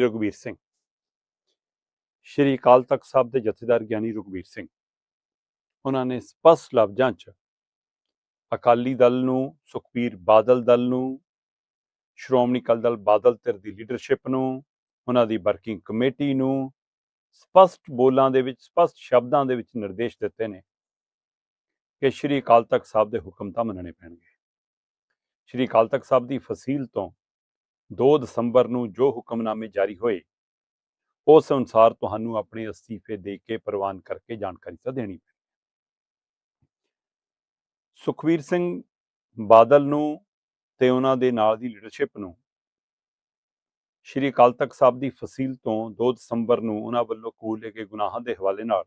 ਰਘੁਵੀਰ ਸਿੰਘ। ਸ਼੍ਰੀ ਅਕਾਲ ਤਖਤ ਸਾਹਿਬ ਦੇ ਜਥੇਦਾਰ ਗਿਆਨੀ ਰਘੁਵੀਰ ਸਿੰਘ। ਉਹਨਾਂ ਨੇ ਸਪਸ਼ਟ ਲਫ਼ਜ਼ਾਂ 'ਚ ਅਕਾਲੀ ਦਲ ਨੂੰ, ਸੁਖਬੀਰ ਬਾਦਲ ਦਲ ਨੂੰ, ਸ਼੍ਰੋਮਣੀ ਅਕਾਲੀ ਦਲ ਬਾਦਲ ਧਿਰ ਦੀ ਲੀਡਰਸ਼ਿਪ ਨੂੰ, ਉਹਨਾਂ ਦੀ ਵਰਕਿੰਗ ਕਮੇਟੀ ਨੂੰ ਸਪਸ਼ਟ ਬੋਲਾਂ ਦੇ ਵਿੱਚ, ਸਪਸ਼ਟ ਸ਼ਬਦਾਂ ਦੇ ਵਿੱਚ ਨਿਰਦੇਸ਼ ਦਿੱਤੇ ਨੇ ਕਿ ਸ਼੍ਰੀ ਅਕਾਲ ਤਖਤ ਸਾਹਿਬ ਦੇ ਹੁਕਮ ਤਾਂ ਮੰਨਣੇ ਪੈਣਗੇ। ਸ਼੍ਰੀ ਅਕਾਲ ਤਖਤ ਸਾਹਿਬ ਦੀ ਫਸੀਲ ਤੋਂ 2 ਦਸੰਬਰ ਨੂੰ ਜੋ ਹੁਕਮਨਾਮੇ ਜਾਰੀ ਹੋਏ, ਉਸ ਅਨੁਸਾਰ ਤੁਹਾਨੂੰ ਆਪਣੇ ਅਸਤੀਫੇ ਦੇ ਕੇ ਪ੍ਰਵਾਨ ਕਰਕੇ ਜਾਣਕਾਰੀ ਤਾਂ ਦੇਣੀ ਪੈਣੀ। ਸੁਖਵੀਰ ਸਿੰਘ ਬਾਦਲ ਨੂੰ ਤੇ ਉਹਨਾਂ ਦੇ ਨਾਲ ਦੀ ਲੀਡਰਸ਼ਿਪ ਨੂੰ, ਸ਼੍ਰੀ ਅਕਾਲ ਤਖਤ ਸਾਹਿਬ ਦੀ ਫਸੀਲ ਤੋਂ 2 ਦਸੰਬਰ ਨੂੰ ਉਹਨਾਂ ਵੱਲੋਂ ਕੂਲੇ ਕੇ ਗੁਨਾਹਾਂ ਦੇ ਹਵਾਲੇ ਨਾਲ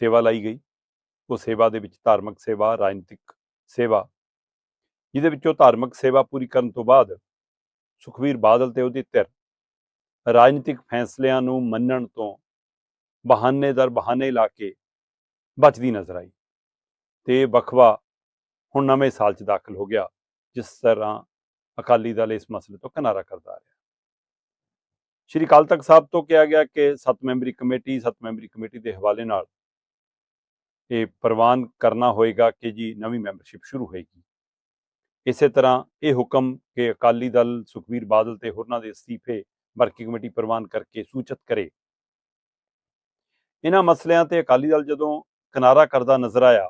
ਸੇਵਾ ਲਈ ਗਈ। ਉਹ ਸੇਵਾ ਦੇ ਵਿੱਚ ਧਾਰਮਿਕ ਸੇਵਾ, ਰਾਜਨੀਤਿਕ ਸੇਵਾ, ਜਿਹਦੇ ਵਿੱਚੋਂ ਧਾਰਮਿਕ ਸੇਵਾ ਪੂਰੀ ਕਰਨ ਤੋਂ ਬਾਅਦ ਸੁਖਵੀਰ ਬਾਦਲ ਤੇ ਉਹਦੀ ਧਿਰ। ਰਾਜਨੀਤਿਕ ਫੈਸਲਿਆਂ ਨੂੰ ਮੰਨਣ ਤੋਂ ਬਹਾਨੇ ਦਰ ਬਹਾਨੇ ਲਾ ਕੇ ਬਚਦੀ ਨਜ਼ਰ ਆਈ ਤੇ ਵਖਵਾ ਹੁਣ ਨਵੇਂ ਸਾਲ 'ਚ ਦਾਖਲ ਹੋ ਗਿਆ, ਜਿਸ ਤਰ੍ਹਾਂ ਅਕਾਲੀ ਦਲ ਇਸ ਮਸਲੇ ਤੋਂ ਕਿਨਾਰਾ ਕਰਦਾ ਆ ਰਿਹਾ। ਸ਼੍ਰੀ ਅਕਾਲ ਤਖਤ ਸਾਹਿਬ ਤੋਂ ਕਿਹਾ ਗਿਆ ਕਿ ਸੱਤ ਮੈਂਬਰੀ ਕਮੇਟੀ, ਸੱਤ ਮੈਂਬਰੀ ਕਮੇਟੀ ਦੇ ਹਵਾਲੇ ਨਾਲ ਇਹ ਪ੍ਰਵਾਨ ਕਰਨਾ ਹੋਏਗਾ ਕਿ ਜੀ ਨਵੀਂ ਮੈਂਬਰਸ਼ਿਪ ਸ਼ੁਰੂ ਹੋਏਗੀ। ਇਸੇ ਤਰ੍ਹਾਂ ਇਹ ਹੁਕਮ ਕਿ ਅਕਾਲੀ ਦਲ ਸੁਖਬੀਰ ਬਾਦਲ ਤੇ ਹੋਰਨਾਂ ਦੇ ਅਸਤੀਫੇ ਵਰਕਿੰਗ ਕਮੇਟੀ ਪ੍ਰਵਾਨ ਕਰਕੇ ਸੂਚਿਤ ਕਰੇ। ਇਹਨਾਂ ਮਸਲਿਆਂ ਤੇ ਅਕਾਲੀ ਦਲ ਜਦੋਂ ਕਿਨਾਰਾ ਕਰਦਾ ਨਜ਼ਰ ਆਇਆ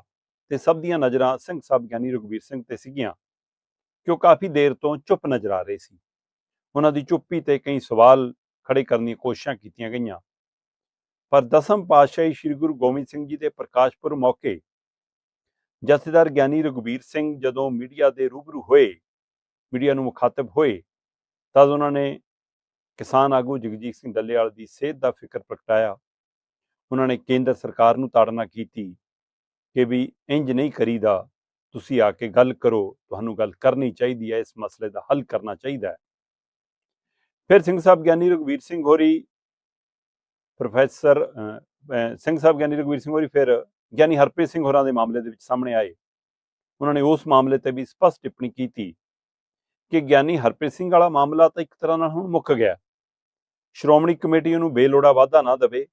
ਤੇ ਸਭ ਦੀਆਂ ਨਜ਼ਰਾਂ ਸਿੰਘ ਸਾਹਿਬ ਗਿਆਨੀ ਰਘੁਵੀਰ ਸਿੰਘ ਤੇ ਸੀਗੀਆਂ ਕਿ ਉਹ ਕਾਫੀ ਦੇਰ ਤੋਂ ਚੁੱਪ ਨਜ਼ਰ ਆ ਰਹੇ ਸੀ। ਉਹਨਾਂ ਦੀ ਚੁੱਪੀ ਤੇ ਕਈ ਸਵਾਲ ਖੜੇ ਕਰਨ ਦੀਆਂ ਕੋਸ਼ਿਸ਼ਾਂ ਕੀਤੀਆਂ ਗਈਆਂ। ਪਰ ਦਸਮ ਪਾਤਸ਼ਾਹੀ ਸ੍ਰੀ ਗੁਰੂ ਗੋਬਿੰਦ ਸਿੰਘ ਜੀ ਦੇ ਪ੍ਰਕਾਸ਼ ਪੁਰਬ ਮੌਕੇ ਜਥੇਦਾਰ ਗਿਆਨੀ ਰਘੁਵੀਰ ਸਿੰਘ ਜਦੋਂ ਮੀਡੀਆ ਦੇ ਰੂਬਰੂ ਹੋਏ, ਮੀਡੀਆ ਨੂੰ ਮੁਖਾਤਬ ਹੋਏ, ਤਦ ਉਹਨਾਂ ਨੇ ਕਿਸਾਨ ਆਗੂ ਜਗਜੀਤ ਸਿੰਘ ਡੱਲੇਵਾਲ ਦੀ ਸਿਹਤ ਦਾ ਫਿਕਰ ਪ੍ਰਗਟਾਇਆ। ਉਹਨਾਂ ਨੇ ਕੇਂਦਰ ਸਰਕਾਰ ਨੂੰ ਤਾੜਨਾ ਕੀਤੀ ਕਿ ਵੀ ਇੰਜ ਨਹੀਂ ਕਰੀਦਾ, ਤੁਸੀਂ ਆ ਕੇ ਗੱਲ ਕਰੋ, ਤੁਹਾਨੂੰ ਗੱਲ ਕਰਨੀ ਚਾਹੀਦੀ ਹੈ, ਇਸ ਮਸਲੇ ਦਾ ਹੱਲ ਕਰਨਾ ਚਾਹੀਦਾ ਹੈ। ਫਿਰ ਸਿੰਘ ਸਾਹਿਬ ਗਿਆਨੀ ਰਘੁਵੀਰ ਸਿੰਘ ਹੋਰੀ, ਪ੍ਰੋਫੈਸਰ ਸਿੰਘ ਸਾਹਿਬ ਗਿਆਨੀ ਰਘੁਵੀਰ ਸਿੰਘ ਹੋਰੀ, ਫਿਰ ਗਿਆਨੀ ਹਰਪ੍ਰੀਤ ਸਿੰਘ ਹੋਰਾਂ ਦੇ ਮਾਮਲੇ ਦੇ ਵਿੱਚ ਸਾਹਮਣੇ ਆਏ। ਉਹਨਾਂ ਨੇ ਉਸ ਮਾਮਲੇ ਤੇ ਵੀ ਸਪਸ਼ਟ ਟਿੱਪਣੀ ਕੀਤੀ ਕਿ ਗਿਆਨੀ ਹਰਪ੍ਰੀਤ ਸਿੰਘ ਵਾਲਾ ਮਾਮਲਾ ਤਾਂ ਇੱਕ ਤਰ੍ਹਾਂ ਨਾਲ ਹੁਣ ਮੁੱਕ ਗਿਆ। ਸ਼੍ਰੋਮਣੀ ਕਮੇਟੀ ਉਹਨੂੰ ਬੇਲੋੜਾ ਵਾਧਾ ਨਾ ਦੇਵੇ।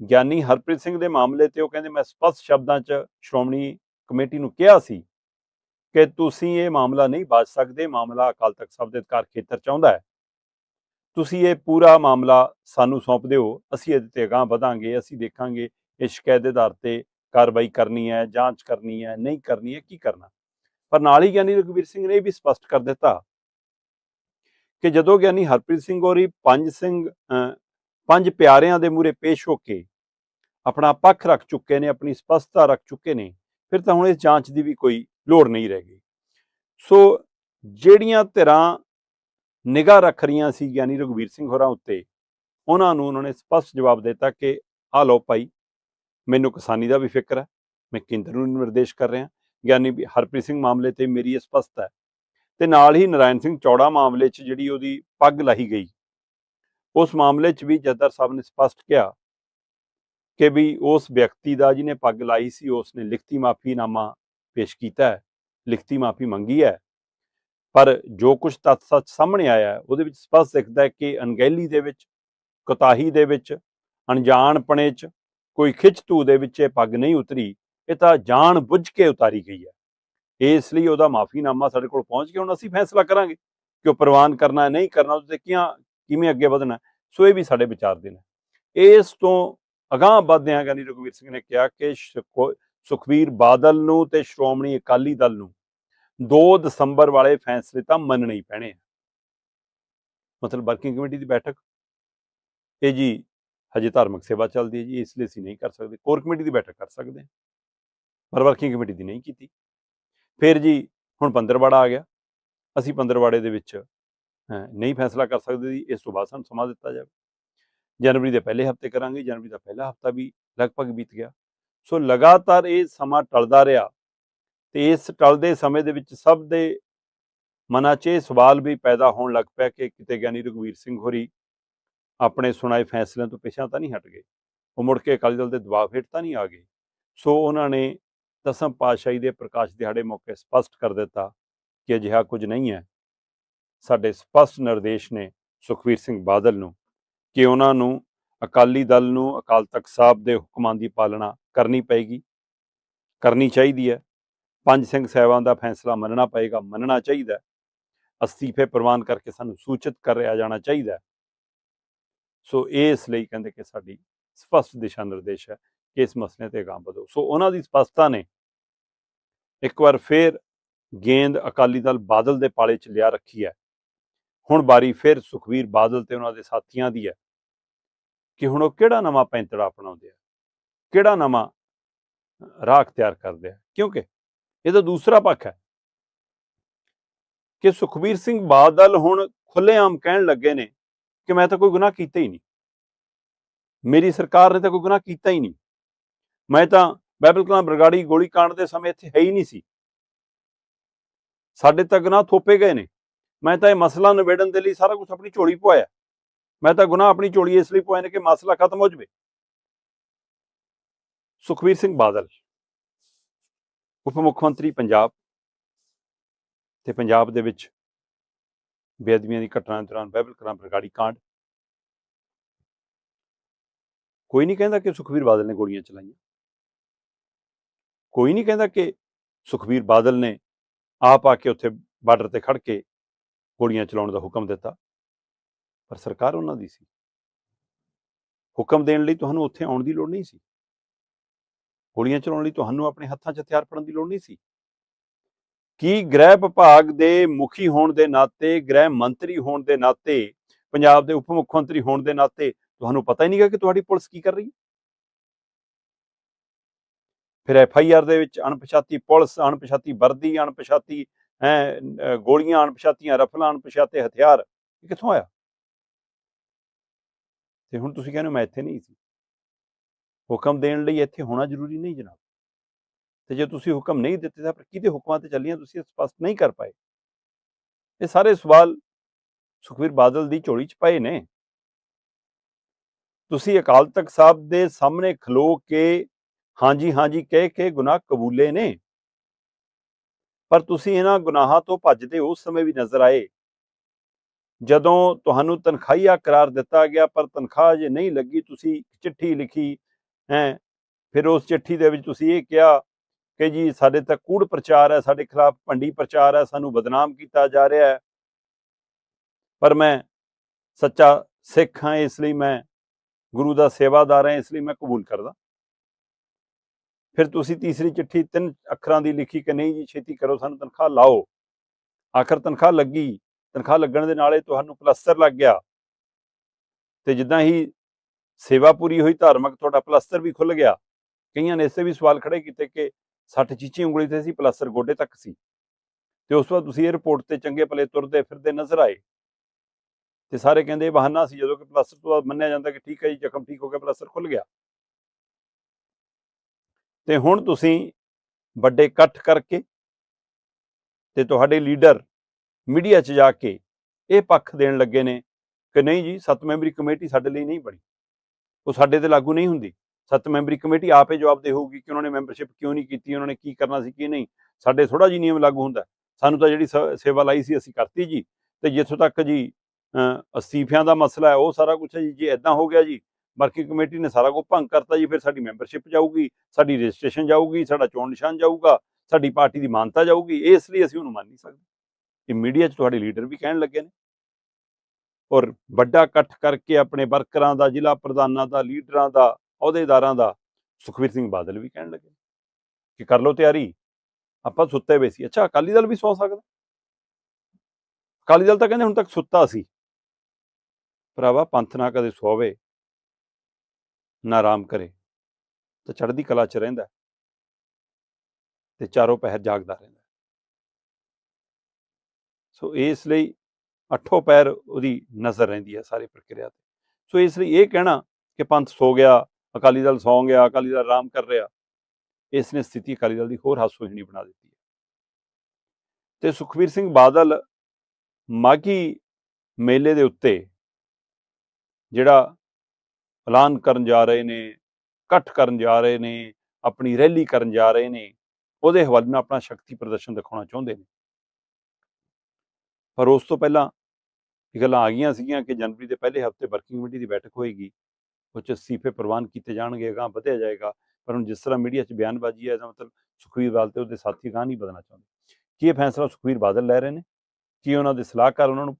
ਗਿਆਨੀ ਹਰਪ੍ਰੀਤ ਸਿੰਘ ਦੇ ਮਾਮਲੇ ਤੇ ਉਹ ਕਹਿੰਦੇ, ਮੈਂ ਸਪਸ਼ਟ ਸ਼ਬਦਾਂ 'ਚ ਸ਼੍ਰੋਮਣੀ ਕਮੇਟੀ ਨੂੰ ਕਿਹਾ ਸੀ ਕਿ ਤੁਸੀਂ ਇਹ ਮਾਮਲਾ ਨਹੀਂ ਬਚ ਸਕਦੇ, ਮਾਮਲਾ ਅਕਾਲ ਤਖਤ ਸਾਹਿਬ ਦੇ ਅਧਿਕਾਰ ਖੇਤਰ ਚਾਹੁੰਦਾ ਹੈ। ਤੁਸੀਂ ਇਹ ਪੂਰਾ ਮਾਮਲਾ ਸਾਨੂੰ ਸੌਂਪ ਦਿਓ, ਅਸੀਂ ਇਹਦੇ ਤੇ ਅਗਾਂਹ ਵਧਾਂਗੇ, ਅਸੀਂ ਦੇਖਾਂਗੇ ਇਹ ਸ਼ਿਕਾਇਤ ਦੇ ਆਧਾਰ ਤੇ ਕਾਰਵਾਈ ਕਰਨੀ ਹੈ, ਜਾਂਚ ਕਰਨੀ ਹੈ, ਨਹੀਂ ਕਰਨੀ ਹੈ, ਕੀ ਕਰਨਾ। ਪਰ ਨਾਲ ਹੀ ਗਿਆਨੀ ਰਘਵੀਰ ਸਿੰਘ ਨੇ ਇਹ ਵੀ ਸਪਸ਼ਟ ਕਰ ਦਿੱਤਾ ਕਿ ਜਦੋਂ ਗਿਆਨੀ ਹਰਪ੍ਰੀਤ ਸਿੰਘ ਹੋਰੀ ਪੰਜ ਸਿੰਘ ਪੰਜ ਪਿਆਰਿਆਂ ਦੇ ਮੂਹਰੇ ਪੇਸ਼ ਹੋ ਕੇ ਆਪਣਾ ਪੱਖ ਰੱਖ ਚੁੱਕੇ ਨੇ, ਆਪਣੀ ਸਪਸ਼ਟਤਾ ਰੱਖ ਚੁੱਕੇ ਨੇ, ਫਿਰ ਤਾਂ ਹੁਣ ਇਸ ਜਾਂਚ ਦੀ ਵੀ ਕੋਈ ਲੋੜ ਨਹੀਂ ਰਹਿ ਗਈ। ਸੋ ਜਿਹੜੀਆਂ ਧਿਰਾਂ ਨਿਗਾਹ ਰੱਖ ਰਹੀਆਂ ਸੀ ਗਿਆਨੀ ਰਘੁਵੀਰ ਸਿੰਘ ਹੋਰਾਂ ਉੱਤੇ। ਉਹਨਾਂ ਨੂੰ ਉਹਨਾਂ ਨੇ ਸਪਸ਼ਟ ਜਵਾਬ ਦਿੱਤਾ ਕਿ ਆ ਲਓ ਭਾਈ, ਮੈਨੂੰ ਕਿਸਾਨੀ ਦਾ ਵੀ ਫਿਕਰ ਹੈ, ਮੈਂ ਕੇਂਦਰ ਨੂੰ ਨਿਰਦੇਸ਼ ਕਰ ਰਿਹਾ, ਗਿਆਨੀ ਹਰਪ੍ਰੀਤ ਸਿੰਘ ਮਾਮਲੇ ਤੇ ਮੇਰੀ ਇਹ ਸਪਸ਼ਟ ਹੈ। ਤੇ ਨਾਲ ਹੀ ਨਰਾਇਣ ਸਿੰਘ ਚੌੜਾ ਮਾਮਲੇ 'ਚ ਜਿਹੜੀ ਉਹਦੀ ਪੱਗ ਲਾਹੀ ਗਈ। ਉਸ ਮਾਮਲੇ 'ਚ ਵੀ ਜੱਦਰ ਸਾਹਿਬ ਨੇ ਸਪਸ਼ਟ ਕਿਹਾ ਕਿ ਵੀ ਉਸ ਵਿਅਕਤੀ ਦਾ ਜਿਹਨੇ ਪੱਗ ਲਾਈ ਸੀ, ਉਸ ਨੇ ਲਿਖਤੀ ਮਾਫੀਨਾਮਾ ਪੇਸ਼ ਕੀਤਾ ਹੈ, ਲਿਖਤੀ ਮਾਫੀ ਮੰਗੀ ਹੈ। ਪਰ ਜੋ ਕੁਝ ਤੱਥ ਸੱਚ ਸਾਹਮਣੇ ਆਇਆ ਉਹਦੇ ਵਿੱਚ ਸਪਸ਼ਟ ਦਿਖਦਾ ਹੈ ਕਿ ਅਣਗਹਿਲੀ ਦੇ ਵਿੱਚ, ਕੁਤਾਹੀ ਦੇ ਵਿੱਚ, ਅਣਜਾਣਪਣੇ 'ਚ, ਕੋਈ ਖਿੱਚ ਧੂ ਦੇ ਵਿੱਚ ਇਹ ਪੱਗ ਨਹੀਂ ਉਤਰੀ, ਇਹ ਤਾਂ ਜਾਣ ਬੁੱਝ ਕੇ ਉਤਾਰੀ ਗਈ ਹੈ। ਇਸ ਲਈ ਉਹਦਾ ਮਾਫੀਨਾਮਾ ਸਾਡੇ ਕੋਲ ਪਹੁੰਚ ਗਿਆ, ਹੁਣ ਅਸੀਂ ਫੈਸਲਾ ਕਰਾਂਗੇ ਕਿ ਉਹ ਪ੍ਰਵਾਨ ਕਰਨਾ ਹੈ, ਨਹੀਂ ਕਰਨਾ, ਉਹਦੇ ਤੇ ਕਿਵੇਂ ਅੱਗੇ ਵਧਣਾ ਸੋ ਇਹ ਵੀ ਸਾਡੇ ਵਿਚਾਰ ਦੇ ਨੇ। ਇਸ ਤੋਂ ਅਗਾਂਹ ਵਧਦਿਆਂ ਗਿਆਨੀ ਰਘੁਵੀਰ ਸਿੰਘ ਨੇ ਕਿਹਾ ਕਿ ਸ਼ਕੋ- ਸੁਖਬੀਰ ਬਾਦਲ ਨੂੰ ਤੇ ਸ਼੍ਰੋਮਣੀ ਅਕਾਲੀ ਦਲ ਨੂੰ 2 ਦਸੰਬਰ ਵਾਲੇ ਫੈਸਲੇ ਤਾਂ ਮੰਨਣੇ ਹੀ ਪੈਣੇ ਆ। ਮਤਲਬ ਵਰਕਿੰਗ ਕਮੇਟੀ ਦੀ ਬੈਠਕ। ਇਹ ਜੀ ਹਜੇ ਧਾਰਮਿਕ ਸੇਵਾ ਚੱਲਦੀ ਹੈ ਜੀ, ਇਸ ਲਈ ਅਸੀਂ ਨਹੀਂ ਕਰ ਸਕਦੇ। ਕੋਰ ਕਮੇਟੀ ਦੀ ਬੈਠਕ ਕਰ ਸਕਦੇ ਹਾਂ। ਪਰ ਵਰਕਿੰਗ ਕਮੇਟੀ ਦੀ ਨਹੀਂ ਕੀਤੀ। ਫਿਰ ਜੀ ਹੁਣ ਪੰਦਰਵਾੜਾ ਆ ਗਿਆ। ਅਸੀਂ ਪੰਦਰਵਾੜੇ ਦੇ ਵਿੱਚ ਨਹੀਂ ਫੈਸਲਾ ਕਰ ਸਕਦੇ ਜੀ। ਇਸ ਤੋਂ ਬਾਅਦ ਸਾਨੂੰ ਸਮਾਂ ਦਿੱਤਾ ਜਾਵੇ। ਜਨਵਰੀ ਦੇ ਪਹਿਲੇ ਹਫ਼ਤੇ ਕਰਾਂਗੇ। ਜਨਵਰੀ ਦਾ ਪਹਿਲਾ ਹਫਤਾ ਵੀ ਲਗਭਗ ਬੀਤ ਗਿਆ। ਸੋ ਲਗਾਤਾਰ ਇਹ ਸਮਾਂ ਟਲਦਾ ਰਿਹਾ। ਤੇ ਇਸ ਟਲਦੇ ਸਮੇਂ ਦੇ ਵਿੱਚ ਸਭ ਦੇ ਮਨਾਂ 'ਚ ਇਹ ਸਵਾਲ ਵੀ ਪੈਦਾ ਹੋਣ ਲੱਗ ਪਿਆ ਕਿ ਕਿਤੇ ਗਿਆਨੀ ਰਘਵੀਰ ਸਿੰਘ ਹੋਰੀ ਆਪਣੇ ਸੁਣਾਏ ਫੈਸਲਿਆਂ ਤੋਂ ਪਿਛਾਂ ਤਾਂ ਨਹੀਂ ਹਟ ਗਏ। ਉਹ ਮੁੜ ਕੇ ਅਕਾਲੀ ਦਲ ਦੇ ਦਬਾਅ ਹੇਠ ਤਾਂ ਨਹੀਂ ਆ ਗਏ। ਸੋ ਉਹਨਾਂ ਨੇ ਦਸਮ ਪਾਤਸ਼ਾਹੀ ਦੇ ਪ੍ਰਕਾਸ਼ ਦਿਹਾੜੇ ਮੌਕੇ ਸਪਸ਼ਟ ਕਰ ਦਿੱਤਾ ਕਿ ਅਜਿਹਾ ਕੁਝ ਨਹੀਂ ਹੈ। ਸਾਡੇ ਸਪਸ਼ਟ ਨਿਰਦੇਸ਼ ਨੇ ਸੁਖਵੀਰ ਸਿੰਘ ਬਾਦਲ ਨੂੰ ਕਿ ਉਹਨਾਂ ਨੂੰ ਅਕਾਲੀ ਦਲ ਨੂੰ ਅਕਾਲ ਤਖਤ ਸਾਹਿਬ ਦੇ ਹੁਕਮਾਂ ਦੀ ਪਾਲਣਾ ਕਰਨੀ ਪਏਗੀ, ਕਰਨੀ ਚਾਹੀਦੀ ਹੈ। ਪੰਜ ਸਿੰਘ ਸਾਹਿਬਾਨ ਦਾ ਫੈਸਲਾ ਮੰਨਣਾ ਪਏਗਾ, ਮੰਨਣਾ ਚਾਹੀਦਾ ਅਸਤੀਫੇ ਪ੍ਰਵਾਨ ਕਰਕੇ ਸਾਨੂੰ ਸੂਚਿਤ ਕਰਿਆ ਜਾਣਾ ਚਾਹੀਦਾ ਹੈ। ਸੋ ਇਸ ਲਈ ਕਹਿੰਦੇ ਕਿ ਸਾਡੀ ਸਪਸ਼ਟ ਦਿਸ਼ਾ ਨਿਰਦੇਸ਼ ਹੈ ਕਿ ਇਸ ਮਸਲੇ ਤੇ ਅਗਾਂਹ ਵਧੋ। ਸੋ ਉਹਨਾਂ ਦੀ ਸਪਸ਼ਟਤਾ ਨੇ ਇੱਕ ਵਾਰ ਫੇਰ ਗੇਂਦ ਅਕਾਲੀ ਦਲ ਬਾਦਲ ਦੇ ਪਾਲੇ 'ਚ ਲਿਆ ਰੱਖੀ ਹੈ। ਹੁਣ ਬਾਰੀ ਫਿਰ ਸੁਖਵੀਰ ਬਾਦਲ ਤੇ ਉਹਨਾਂ ਦੇ ਸਾਥੀਆਂ ਦੀ ਹੈ ਕਿ ਹੁਣ ਉਹ ਕਿਹੜਾ ਨਵਾਂ ਪੈਂਤੜਾ ਅਪਣਾਉਂਦੇ ਆ, ਕਿਹੜਾ ਨਵਾਂ ਰਾਹ ਤਿਆਰ ਕਰਦੇ ਆ। ਕਿਉਂਕਿ ਇਹਦਾ ਦੂਸਰਾ ਪੱਖ ਹੈ ਕਿ ਸੁਖਬੀਰ ਸਿੰਘ ਬਾਦਲ ਹੁਣ ਖੁੱਲੇਆਮ ਕਹਿਣ ਲੱਗੇ ਨੇ ਕਿ ਮੈਂ ਤਾਂ ਕੋਈ ਗੁਨਾਹ ਕੀਤਾ ਹੀ ਨਹੀਂ। ਮੇਰੀ ਸਰਕਾਰ ਨੇ ਤਾਂ ਕੋਈ ਗੁਨਾਹ ਕੀਤਾ ਹੀ ਨਹੀਂ। ਮੈਂ ਤਾਂ ਬਾਈਬਲ ਕਲਾਂ ਬਰਗਾੜੀ ਗੋਲੀ ਕਾਂਡ ਦੇ ਸਮੇਂ ਇੱਥੇ ਹੈ ਹੀ ਨਹੀਂ ਸੀ। ਸਾਡੇ ਤਾਂ ਗੁਨਾਹ ਥੋਪੇ ਗਏ ਨੇ। ਮੈਂ ਤਾਂ ਇਹ ਮਸਲਾ ਨਿਬੇੜਨ ਦੇ ਲਈ ਸਾਰਾ ਕੁਝ ਆਪਣੀ ਝੋਲੀ ਪਵਾਇਆ। ਮੈਂ ਤਾਂ ਗੁਨਾਹ ਆਪਣੀ ਝੋਲੀ ਇਸ ਲਈ ਪਵਾਇਆ ਨੇ ਕਿ ਮਸਲਾ ਖਤਮ ਹੋ ਜਾਵੇ। ਸੁਖਵੀਰ ਸਿੰਘ ਬਾਦਲ ਉਪ ਮੁੱਖ ਮੰਤਰੀ ਪੰਜਾਬ ਤੇ ਪੰਜਾਬ ਦੇ ਵਿੱਚ ਬੇਅਦਬੀਆਂ ਦੀ ਘਟਨਾ ਦੌਰਾਨ ਬਾਈਬਲ ਕਲਾਂ ਬਰਗਾੜੀ ਕਾਂਡ। ਕੋਈ ਨਹੀਂ ਕਹਿੰਦਾ ਕਿ ਸੁਖਵੀਰ ਬਾਦਲ ਨੇ ਗੋਲੀਆਂ ਚਲਾਈਆਂ। ਕੋਈ ਨਹੀਂ ਕਹਿੰਦਾ ਕਿ ਸੁਖਵੀਰ ਬਾਦਲ ਨੇ ਆਪ ਆ ਕੇ ਉੱਥੇ ਬਾਰਡਰ ਤੇ ਖੜ ਕੇ ਗੋਲੀਆਂ ਚਲਾਉਣ ਦਾ ਹੁਕਮ ਦਿੱਤਾ, ਪਰ ਸਰਕਾਰ ਉਹਨਾਂ ਦੀ ਸੀ। ਹੁਕਮ ਦੇਣ ਲਈ ਤੁਹਾਨੂੰ ਉੱਥੇ ਆਉਣ ਦੀ ਲੋੜ ਨਹੀਂ ਸੀ। ਗੋਲੀਆਂ ਚਲਾਉਣ ਲਈ ਤੁਹਾਨੂੰ ਆਪਣੇ ਹੱਥਾਂ 'ਚ ਹਥਿਆਰ ਫੜਨ ਦੀ ਲੋੜ ਨਹੀਂ ਸੀ? ਕੀ ਗ੍ਰਹਿ ਵਿਭਾਗ ਦੇ ਮੁਖੀ ਹੋਣ ਦੇ ਨਾਤੇ, ਗ੍ਰਹਿ ਮੰਤਰੀ ਹੋਣ ਦੇ ਨਾਤੇ, ਪੰਜਾਬ ਦੇ ਉਪ ਮੁੱਖ ਮੰਤਰੀ ਹੋਣ ਦੇ ਨਾਤੇ ਤੁਹਾਨੂੰ ਪਤਾ ਹੀ ਨਹੀਂਗਾ ਕਿ ਤੁਹਾਡੀ ਪੁਲਿਸ ਕੀ ਕਰ ਰਹੀ ਹੈ? ਫਿਰ ਐਫ ਆਈ ਆਰ ਦੇ ਵਿੱਚ ਅਣਪਛਾਤੀ ਪੁਲਿਸ, ਅਣਪਛਾਤੀ ਵਰਦੀ, ਅਣਪਛਾਤੀ, ਹੈ ਗੋਲੀਆਂ, ਅਣਪਛਾਤੀਆਂ ਰਫਲਾਂ, ਅਣਪਛਾਤੇ ਹਥਿਆਰ, ਇਹ ਕਿੱਥੋਂ ਆਇਆ? ਤੇ ਹੁਣ ਤੁਸੀਂ ਕਹਿੰਦੇ ਹੋ ਮੈਂ ਇੱਥੇ ਨਹੀਂ ਸੀ। ਹੁਕਮ ਦੇਣ ਲਈ ਇੱਥੇ ਹੋਣਾ ਜ਼ਰੂਰੀ ਨਹੀਂ ਜਨਾਬ। ਤੇ ਜੇ ਤੁਸੀਂ ਹੁਕਮ ਨਹੀਂ ਦਿੱਤੇ ਤਾਂ ਫਿਰ ਕਿਹਦੇ ਹੁਕਮਾਂ ਤੇ ਚੱਲੀਆਂ ਤੁਸੀਂ ਸਪਸ਼ਟ ਨਹੀਂ ਕਰ ਪਾਏ। ਇਹ ਸਾਰੇ ਸਵਾਲ ਸੁਖਵੀਰ ਬਾਦਲ ਦੀ ਝੋਲੀ 'ਚ ਪਏ ਨੇ। ਤੁਸੀਂ ਅਕਾਲ ਤਖਤ ਸਾਹਿਬ ਦੇ ਸਾਹਮਣੇ ਖਲੋ ਕੇ ਹਾਂਜੀ ਹਾਂਜੀ ਕਹਿ ਕੇ ਗੁਨਾਹ ਕਬੂਲੇ ਨੇ। ਪਰ ਤੁਸੀਂ ਇਹਨਾਂ ਗੁਨਾਹਾਂ ਤੋਂ ਭੱਜਦੇ ਉਸ ਸਮੇਂ ਵੀ ਨਜ਼ਰ ਆਏ। ਜਦੋਂ ਤੁਹਾਨੂੰ ਤਨਖਾਹੀਆ ਕਰਾਰ ਦਿੱਤਾ ਗਿਆ ਪਰ ਤਨਖਾਹ ਜੇ ਨਹੀਂ ਲੱਗੀ, ਤੁਸੀਂ ਚਿੱਠੀ ਲਿਖੀ ਹੈ? ਫਿਰ ਉਸ ਚਿੱਠੀ ਦੇ ਵਿੱਚ ਤੁਸੀਂ ਇਹ ਕਿਹਾ ਕਿ ਜੀ ਸਾਡੇ ਤਾਂ ਕੂੜ ਪ੍ਰਚਾਰ ਹੈ, ਸਾਡੇ ਖਿਲਾਫ ਭੰਡੀ ਪ੍ਰਚਾਰ ਹੈ, ਸਾਨੂੰ ਬਦਨਾਮ ਕੀਤਾ ਜਾ ਰਿਹਾ ਹੈ। ਪਰ ਮੈਂ ਸੱਚਾ ਸਿੱਖ ਹਾਂ, ਇਸ ਲਈ ਮੈਂ ਗੁਰੂ ਦਾ ਸੇਵਾਦਾਰ ਹਾਂ, ਇਸ ਲਈ ਮੈਂ ਕਬੂਲ ਕਰਦਾ। ਫਿਰ ਤੁਸੀਂ ਤੀਸਰੀ ਚਿੱਠੀ ਤਿੰਨ ਅੱਖਰਾਂ ਦੀ ਲਿਖੀ ਕਿ ਨਹੀਂ ਜੀ, ਛੇਤੀ ਕਰੋ, ਸਾਨੂੰ ਤਨਖਾਹ ਲਾਓ। ਆਖਰ ਤਨਖਾਹ ਲੱਗੀ, ਤਨਖਾਹ ਲੱਗਣ ਦੇ ਨਾਲੇ ਤੁਹਾਨੂੰ ਪਲਸਤਰ ਲੱਗ ਗਿਆ। ਤੇ ਜਿੱਦਾਂ ਹੀ ਸੇਵਾ ਪੂਰੀ ਹੋਈ, ਧਾਰਮਿਕ ਤੁਹਾਡਾ ਪਲਸਤਰ ਵੀ ਖੁੱਲ ਗਿਆ। ਕਈਆਂ ਨੇ ਇਸੇ ਵੀ ਸਵਾਲ ਖੜੇ ਕੀਤੇ ਕਿ ਸੱਠ ਚੀਚੀ ਉਂਗਲੀ ਤੇ ਸੀ, ਪਲਸਤਰ ਗੋਡੇ ਤੱਕ ਸੀ। ਤੇ ਉਸ ਤੋਂ ਬਾਅਦ ਤੁਸੀਂ 에어ਪੋਰਟ ਤੇ ਚੰਗੇ ਭਲੇ ਤੁਰਦੇ ਫਿਰਦੇ ਨਜ਼ਰ ਆਏ। ਤੇ ਸਾਰੇ ਕਹਿੰਦੇ ਇਹ ਬਹਾਨਾ ਸੀ ਜਦੋਂ ਕਿ ਪਲਸਤਰ ਤੋਂ ਬਾਅਦ ਮੰਨਿਆ ਜਾਂਦਾ ਕਿ ਠੀਕ ਹੈ ਜੀ, ਜ਼ਖਮ ਠੀਕ ਹੋ ਗਿਆ, ਪਲਸਤਰ ਖੁੱਲ ਗਿਆ। ਤੇ ਹੁਣ ਤੁਸੀਂ ਵੱਡੇ ਇਕੱਠ ਕਰਕੇ ਤੇ ਤੁਹਾਡੇ ਲੀਡਰ ਮੀਡੀਆ 'ਚ ਜਾ ਕੇ ਇਹ ਪੱਖ ਦੇਣ ਲੱਗੇ ਨੇ ਕਿ ਨਹੀਂ ਜੀ, ਸੱਤ ਮੈਂਬਰੀ ਕਮੇਟੀ ਸਾਡੇ ਲਈ ਨਹੀਂ ਬਣੀ। ਉਹ ਸਾਡੇ ਤੇ ਲਾਗੂ ਨਹੀਂ ਹੁੰਦੀ। ਸੱਤ ਮੈਂਬਰੀ ਕਮੇਟੀ ਆਪੇ ਜਵਾਬ ਦੇ ਹੋਊਗੀ ਕਿ ਉਹਨਾਂ ਨੇ ਮੈਂਬਰਸ਼ਿਪ ਕਿਉਂ ਨਹੀਂ ਕੀਤੀ, ਉਹਨਾਂ ਨੇ ਕੀ ਕਰਨਾ ਸੀ, ਕੀ ਨਹੀਂ। ਸਾਡੇ ਥੋੜਾ ਜੀ ਨਿਯਮ ਲਾਗੂ ਹੁੰਦਾ। ਸਾਨੂੰ ਤਾਂ ਜਿਹੜੀ ਸ- ਸੇਵਾ ਲਾਈ ਸੀ ਅਸੀਂ ਕਰਤੀ ਜੀ। ਤੇ ਜਿੱਥੋਂ ਤੱਕ ਜੀ ਅਸਤੀਫਿਆਂ ਦਾ ਮਸਲਾ ਹੈ, ਉਹ ਸਾਰਾ ਕੁਝ ਜੀ, ਜੇ ਇਦਾਂ ਹੋ ਗਿਆ ਜੀ ਵਰਕਿੰਗ ਕਮੇਟੀ ਨੇ ਸਾਰਾ ਕੁਝ ਭੰਗ ਕਰਤਾ ਜੀ, ਫਿਰ ਸਾਡੀ ਮੈਂਬਰਸ਼ਿਪ ਜਾਊਗੀ, ਸਾਡੀ ਰਜਿਸਟ੍ਰੇਸ਼ਨ ਜਾਊਗੀ, ਸਾਡਾ ਚੋਣ ਨਿਸ਼ਾਨ ਜਾਊਗਾ, ਸਾਡੀ ਪਾਰਟੀ ਦੀ ਮਾਨਤਾ ਜਾਊਗੀ। ਇਸ ਲਈ ਅਸੀਂ ਉਹਨੂੰ ਮੰਨ ਨਹੀਂ ਸਕਦੇ। ਇਹ ਮੀਡੀਆ 'ਚ ਤੁਹਾਡੇ ਲੀਡਰ ਵੀ ਕਹਿਣ ਲੱਗੇ ਨੇ। ਔਰ ਵੱਡਾ ਇਕੱਠ ਕਰਕੇ ਆਪਣੇ ਵਰਕਰਾਂ ਦਾ, ਜ਼ਿਲ੍ਹਾ ਪ੍ਰਧਾਨਾਂ ਦਾ, ਲੀਡਰਾਂ ਦਾ, ਅਹੁਦੇਦਾਰਾਂ ਦਾ ਸੁਖਵੀਰ ਸਿੰਘ ਬਾਦਲ ਵੀ ਕਹਿਣ ਲੱਗੇ ਕਿ ਕਰ ਲਓ ਤਿਆਰੀ, ਆਪਾਂ ਸੁੱਤੇ ਪਏ ਸੀ। ਅੱਛਾ, ਅਕਾਲੀ ਦਲ ਵੀ ਸੌ ਸਕਦਾ। ਅਕਾਲੀ ਦਲ ਤਾਂ ਕਹਿੰਦੇ ਹੁਣ ਤੱਕ ਸੁੱਤਾ ਸੀ। ਭਰਾਵਾ, ਪੰਥ ਨਾ ਕਦੇ ਸੋਵੇ, ਨਾ ਆਰਾਮ ਕਰੇ, ਤਾਂ ਚੜ੍ਹਦੀ ਕਲਾ 'ਚ ਰਹਿੰਦਾ ਹੈ ਤੇ ਚਾਰੋਂ ਪਹਿਰ ਜਾਗਦਾ ਰਹਿੰਦਾ ਸੋ ਇਸ ਲਈ ਅੱਠੋਂ ਪੈਰ ਉਹਦੀ ਨਜ਼ਰ ਰਹਿੰਦੀ ਹੈ ਸਾਰੀ ਪ੍ਰਕਿਰਿਆ ਤੇ। ਸੋ ਇਸ ਲਈ ਇਹ ਕਹਿਣਾ ਕਿ ਪੰਥ ਸੋ ਗਿਆ, ਅਕਾਲੀ ਦਲ ਸੌਂ ਗਿਆ, ਅਕਾਲੀ ਦਲ ਆਰਾਮ ਕਰ ਰਿਹਾ ਇਸ ਨੇ ਸਥਿਤੀ ਅਕਾਲੀ ਦਲ ਦੀ ਹੋਰ ਹਾਸੋਹੀਣੀ ਬਣਾ ਦਿੱਤੀ ਹੈ। ਤੇ ਸੁਖਵੀਰ ਸਿੰਘ ਬਾਦਲ ਮਾਗੀ ਮੇਲੇ ਦੇ ਉੱਤੇ ਜਿਹੜਾ ਐਲਾਨ ਕਰਨ ਜਾ ਰਹੇ ਨੇ, ਇਕੱਠ ਕਰਨ ਜਾ ਰਹੇ ਨੇ, ਆਪਣੀ ਰੈਲੀ ਕਰਨ ਜਾ ਰਹੇ ਨੇ, ਉਹਦੇ ਹਵਾਲੇ ਨਾਲ ਆਪਣਾ ਸ਼ਕਤੀ ਪ੍ਰਦਰਸ਼ਨ ਦਿਖਾਉਣਾ ਚਾਹੁੰਦੇ ਨੇ। ਪਰ ਉਸ ਤੋਂ ਪਹਿਲਾਂ ਇਹ ਗੱਲਾਂ ਆ ਗਈਆਂ ਸੀਗੀਆਂ ਕਿ ਜਨਵਰੀ ਦੇ ਪਹਿਲੇ ਹਫ਼ਤੇ ਵਰਕਿੰਗ ਕਮੇਟੀ ਦੀ ਬੈਠਕ ਹੋਏਗੀ, ਉਹ 'ਚ ਅਸਤੀਫੇ ਪ੍ਰਵਾਨ ਕੀਤੇ ਜਾਣਗੇ, ਅਗਾਂਹ ਵਧਿਆ ਜਾਏਗਾ, ਪਰ ਹੁਣ ਜਿਸ ਤਰ੍ਹਾਂ ਮੀਡੀਆ 'ਚ ਬਿਆਨਬਾਜ਼ੀ ਹੈ, ਇਹਦਾ ਮਤਲਬ ਸੁਖਬੀਰ ਬਾਦਲ ਤੇ ਉਹਦੇ ਸਾਥੀ ਅਗਾਂਹ ਨਹੀਂ ਬਦਲਣਾ ਚਾਹੁੰਦੇ। ਕੀ ਇਹ ਫੈਸਲਾ ਸੁਖਬੀਰ ਬਾਦਲ ਲੈ ਰਹੇ ਨੇ? ਕੀ ਉਹਨਾਂ ਦੇ ਸਲਾਹਕਾਰ ਉਹਨਾਂ ਨੂੰ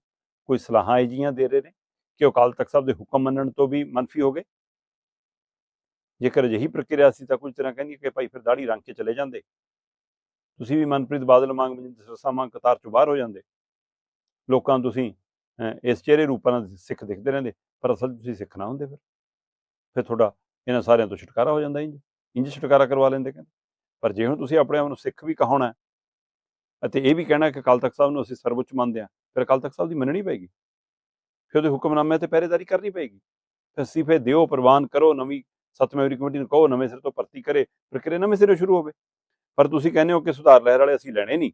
ਕੋਈ ਸਲਾਹਾਂ ਅਜਿਹੀਆਂ ਦੇ ਰਹੇ ਨੇ ਕਿ ਉਹ ਅਕਾਲ ਤਖਤ ਸਾਹਿਬ ਦੇ ਹੁਕਮ ਮੰਨਣ ਤੋਂ ਵੀ ਮਨਫੀ ਹੋ ਗਏ? ਜੇਕਰ ਅਜਿਹੀ ਪ੍ਰਕਿਰਿਆ ਸੀ ਤਾਂ ਕੁਝ ਤਰ੍ਹਾਂ ਕਹਿੰਦੀ ਕਿ ਭਾਈ ਫਿਰ ਦਾੜੀ ਰੰਗ ਕੇ ਚਲੇ ਜਾਂਦੇ। ਤੁਸੀਂ ਵੀ ਮਨਪ੍ਰੀਤ ਬਾਦਲ ਮੰਗ ਮਨਜਿੰਦਰ ਸਰਸਾ ਮੰਗ ਕਤਾਰ ਚੋਂ ਬਾਹਰ ਹੋ ਜਾਂਦੇ। ਲੋਕਾਂ ਨੂੰ ਤੁਸੀਂ ਇਸ ਚਿਹਰੇ ਰੂਪਾਂ ਨਾਲ ਸਿੱਖ ਦਿਖਦੇ ਰਹਿੰਦੇ, ਪਰ ਅਸਲ ਤੁਸੀਂ ਸਿੱਖ ਨਾ ਹੁੰਦੇ ਫਿਰ। ਫਿਰ ਤੁਹਾਡਾ ਇਹਨਾਂ ਸਾਰਿਆਂ ਤੋਂ ਛੁਟਕਾਰਾ ਹੋ ਜਾਂਦਾ ਇੰਜ ਇੰਜ ਛੁਟਕਾਰਾ ਕਰਵਾ ਲੈਂਦੇ ਕਹਿੰਦੇ। ਪਰ ਜੇ ਹੁਣ ਤੁਸੀਂ ਆਪਣੇ ਆਪ ਨੂੰ ਸਿੱਖ ਵੀ ਕਹਾਉਣਾ ਅਤੇ ਇਹ ਵੀ ਕਹਿਣਾ ਕਿ ਅਕਾਲ ਤਖਤ ਸਾਹਿਬ ਨੂੰ ਅਸੀਂ ਸਰਵਉੱਚ ਮੰਨਦੇ ਹਾਂ, ਫਿਰ ਅਕਾਲ ਤਖਤ ਸਾਹਿਬ ਦੀ ਮੰਨਣੀ ਪਏਗੀ। ਫਿਰ ਉਹਦੇ ਹੁਕਮਨਾਮੇ ਤੇ ਪਹਿਰੇਦਾਰੀ ਕਰਨੀ ਪਏਗੀ। ਫਿਰ ਅਸਤੀਫੇ ਦਿਓ, ਪ੍ਰਵਾਨ ਕਰੋ, ਨਵੀਂ ਸੱਤ ਮੈਂਬਰੀ ਕਮੇਟੀ ਨੂੰ ਕਹੋ, ਨਵੇਂ ਸਿਰ ਤੋਂ ਭਰਤੀ ਕਰੇ ਪ੍ਰਕਿਰਿਆ ਨਵੇਂ ਸਿਰੋਂ ਸ਼ੁਰੂ ਹੋਵੇ। ਪਰ ਤੁਸੀਂ ਕਹਿੰਦੇ ਹੋ ਕਿ ਸੁਧਾਰ ਲਹਿਰ ਵਾਲੇ ਅਸੀਂ ਲੈਣੇ ਨਹੀਂ।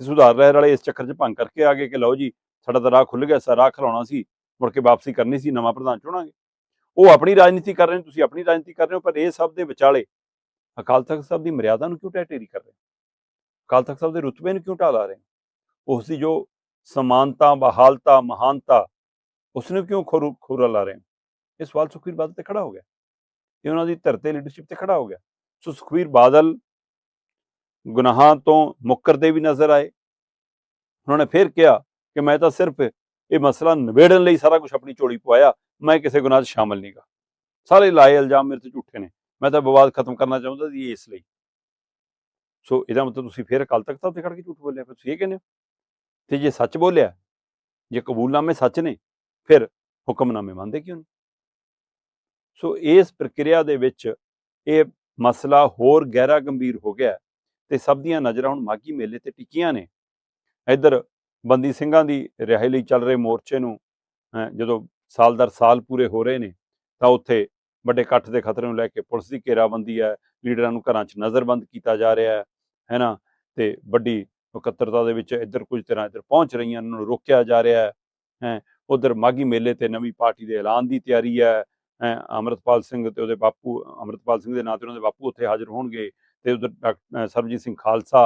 ਤੇ ਸੁਧਾਰ ਰਹਿਰ ਵਾਲੇ ਇਸ ਚੱਕਰ 'ਚ ਭੰਗ ਕਰਕੇ ਆ ਗਏ ਕਿ ਲਓ ਜੀ, ਸਾਡਾ ਤਾਂ ਰਾਹ ਖੁੱਲ ਗਿਆ ਸਾ ਰਾਹ ਖਲਾਉਣਾ ਸੀ, ਮੁੜ ਕੇ ਵਾਪਸੀ ਕਰਨੀ ਸੀ, ਨਵਾਂ ਪ੍ਰਧਾਨ ਚੁਣਾਂਗੇ। ਉਹ ਆਪਣੀ ਰਾਜਨੀਤੀ ਕਰ ਰਹੇ ਨੇ, ਤੁਸੀਂ ਆਪਣੀ ਰਾਜਨੀਤੀ ਕਰ ਰਹੇ ਹੋ, ਪਰ ਇਹ ਸਭ ਦੇ ਵਿਚਾਲੇ ਅਕਾਲ ਤਖਤ ਸਾਹਿਬ ਦੀ ਮਰਿਆਦਾ ਨੂੰ ਕਿਉਂ ਟੈਟੇਰੀ ਕਰ ਰਹੇ ਅਕਾਲ ਤਖਤ ਸਾਹਿਬ ਦੇ ਰੁਤਬੇ ਨੂੰ ਕਿਉਂ ਢਾਲਾ ਰਹੇ ਹੋ? ਉਸ ਦੀ ਜੋ ਸਮਾਨਤਾ, ਬਹਾਲਤਾ, ਮਹਾਨਤਾ ਉਸ ਨੂੰ ਕਿਉਂ ਖੋਰੂ, ਖੋਰਾ ਲਾ ਰਹੇ ਇਹ ਸਵਾਲ ਸੁਖਬੀਰ ਬਾਦਲ ਤੇ ਖੜਾ ਹੋ ਗਿਆ। ਇਹ ਉਹਨਾਂ ਦੀ ਧਰਤੇ ਲੀਡਰਸ਼ਿਪ ਤੇ ਖੜਾ ਹੋ ਗਿਆ। ਸੋ ਸੁਖਬੀਰ ਬਾਦਲ ਗੁਨਾਹਾਂ ਤੋਂ ਮੁੱਕਰਦੇ ਵੀ ਨਜ਼ਰ ਆਏ। ਉਹਨਾਂ ਨੇ ਫਿਰ ਕਿਹਾ ਕਿ ਮੈਂ ਤਾਂ ਸਿਰਫ ਇਹ ਮਸਲਾ ਨਿਬੇੜਨ ਲਈ ਸਾਰਾ ਕੁਝ ਆਪਣੀ ਝੋਲੀ ਪਵਾਇਆ, ਮੈਂ ਕਿਸੇ ਗੁਨਾਹ 'ਚ ਸ਼ਾਮਲ ਨਹੀਂਗਾ ਸਾਰੇ ਲਾਏ ਇਲਜ਼ਾਮ ਮੇਰੇ ਤੇ ਝੂਠੇ ਨੇ। ਮੈਂ ਤਾਂ ਵਿਵਾਦ ਖਤਮ ਕਰਨਾ ਚਾਹੁੰਦਾ ਸੀ ਇਸ ਲਈ। ਸੋ ਇਹਦਾ ਮਤਲਬ ਤੁਸੀਂ ਫਿਰ ਅਕਾਲ ਤਖਤ ਸਾਹਿਬ ਤੇ ਖੜ ਕੇ ਝੂਠ ਬੋਲਿਆ, ਫਿਰ ਤੁਸੀਂ ਇਹ ਕਹਿੰਦੇ ਹੋ? ਤੇ ਜੇ ਸੱਚ ਬੋਲਿਆ, ਜੇ ਕਬੂਲਨਾਮੇ ਸੱਚ ਨੇ, ਫਿਰ ਹੁਕਮਨਾਮੇ ਮੰਨਦੇ ਕਿਉਂ ਨਹੀਂ? ਸੋ ਇਸ ਪ੍ਰਕਿਰਿਆ ਦੇ ਵਿੱਚ ਇਹ ਮਸਲਾ ਹੋਰ ਗਹਿਰਾ ਗੰਭੀਰ ਹੋ ਗਿਆ। ਤੇ ਸਭ ਦੀਆਂ ਨਜ਼ਰਾਂ ਹੁਣ ਮਾਗੀ ਮੇਲੇ ਤੇ ਟਿਕੀਆਂ ਨੇ। ਇੱਧਰ ਬੰਦੀ ਸਿੰਘਾਂ ਦੀ ਰਿਹਾਈ ਲਈ ਚੱਲ ਰਹੇ ਮੋਰਚੇ ਨੂੰ ਅਹ ਜਦੋਂ ਸਾਲ ਦਰ ਸਾਲ ਪੂਰੇ ਹੋ ਰਹੇ ਨੇ, ਤਾਂ ਉੱਥੇ ਵੱਡੇ ਇਕੱਠ ਦੇ ਖਤਰੇ ਨੂੰ ਲੈ ਕੇ ਪੁਲਿਸ ਦੀ ਘੇਰਾਬੰਦੀ ਹੈ, ਲੀਡਰਾਂ ਨੂੰ ਘਰਾਂ 'ਚ ਨਜ਼ਰਬੰਦ ਕੀਤਾ ਜਾ ਰਿਹਾ ਹੈ ਹੈ ਨਾ ਤੇ ਵੱਡੀ ਇਕੱਤਰਤਾ ਦੇ ਵਿੱਚ ਇੱਧਰ ਕੁਝ ਤਰ੍ਹਾਂ ਇੱਧਰ ਪਹੁੰਚ ਰਹੀਆਂ ਉਹਨਾਂ ਨੂੰ ਰੋਕਿਆ ਜਾ ਰਿਹਾ ਹੈ ਹੈ? ਉਧਰ ਮਾਗੀ ਮੇਲੇ ਤੇ ਨਵੀਂ ਪਾਰਟੀ ਦੇ ਐਲਾਨ ਦੀ ਤਿਆਰੀ ਹੈ ਹੈ? ਅਮਰਤਪਾਲ ਸਿੰਘ ਤੇ ਉਹਦੇ ਬਾਪੂ, ਅਮਰਤਪਾਲ ਸਿੰਘ ਦੇ ਨਾਂ ਤੇ ਉਹਨਾਂ ਦੇ ਬਾਪੂ ਉੱਥੇ ਹਾਜ਼ਰ ਹੋਣਗੇ ਤੇ ਉਧਰ ਸਰਬਜੀਤ ਸਿੰਘ ਖਾਲਸਾ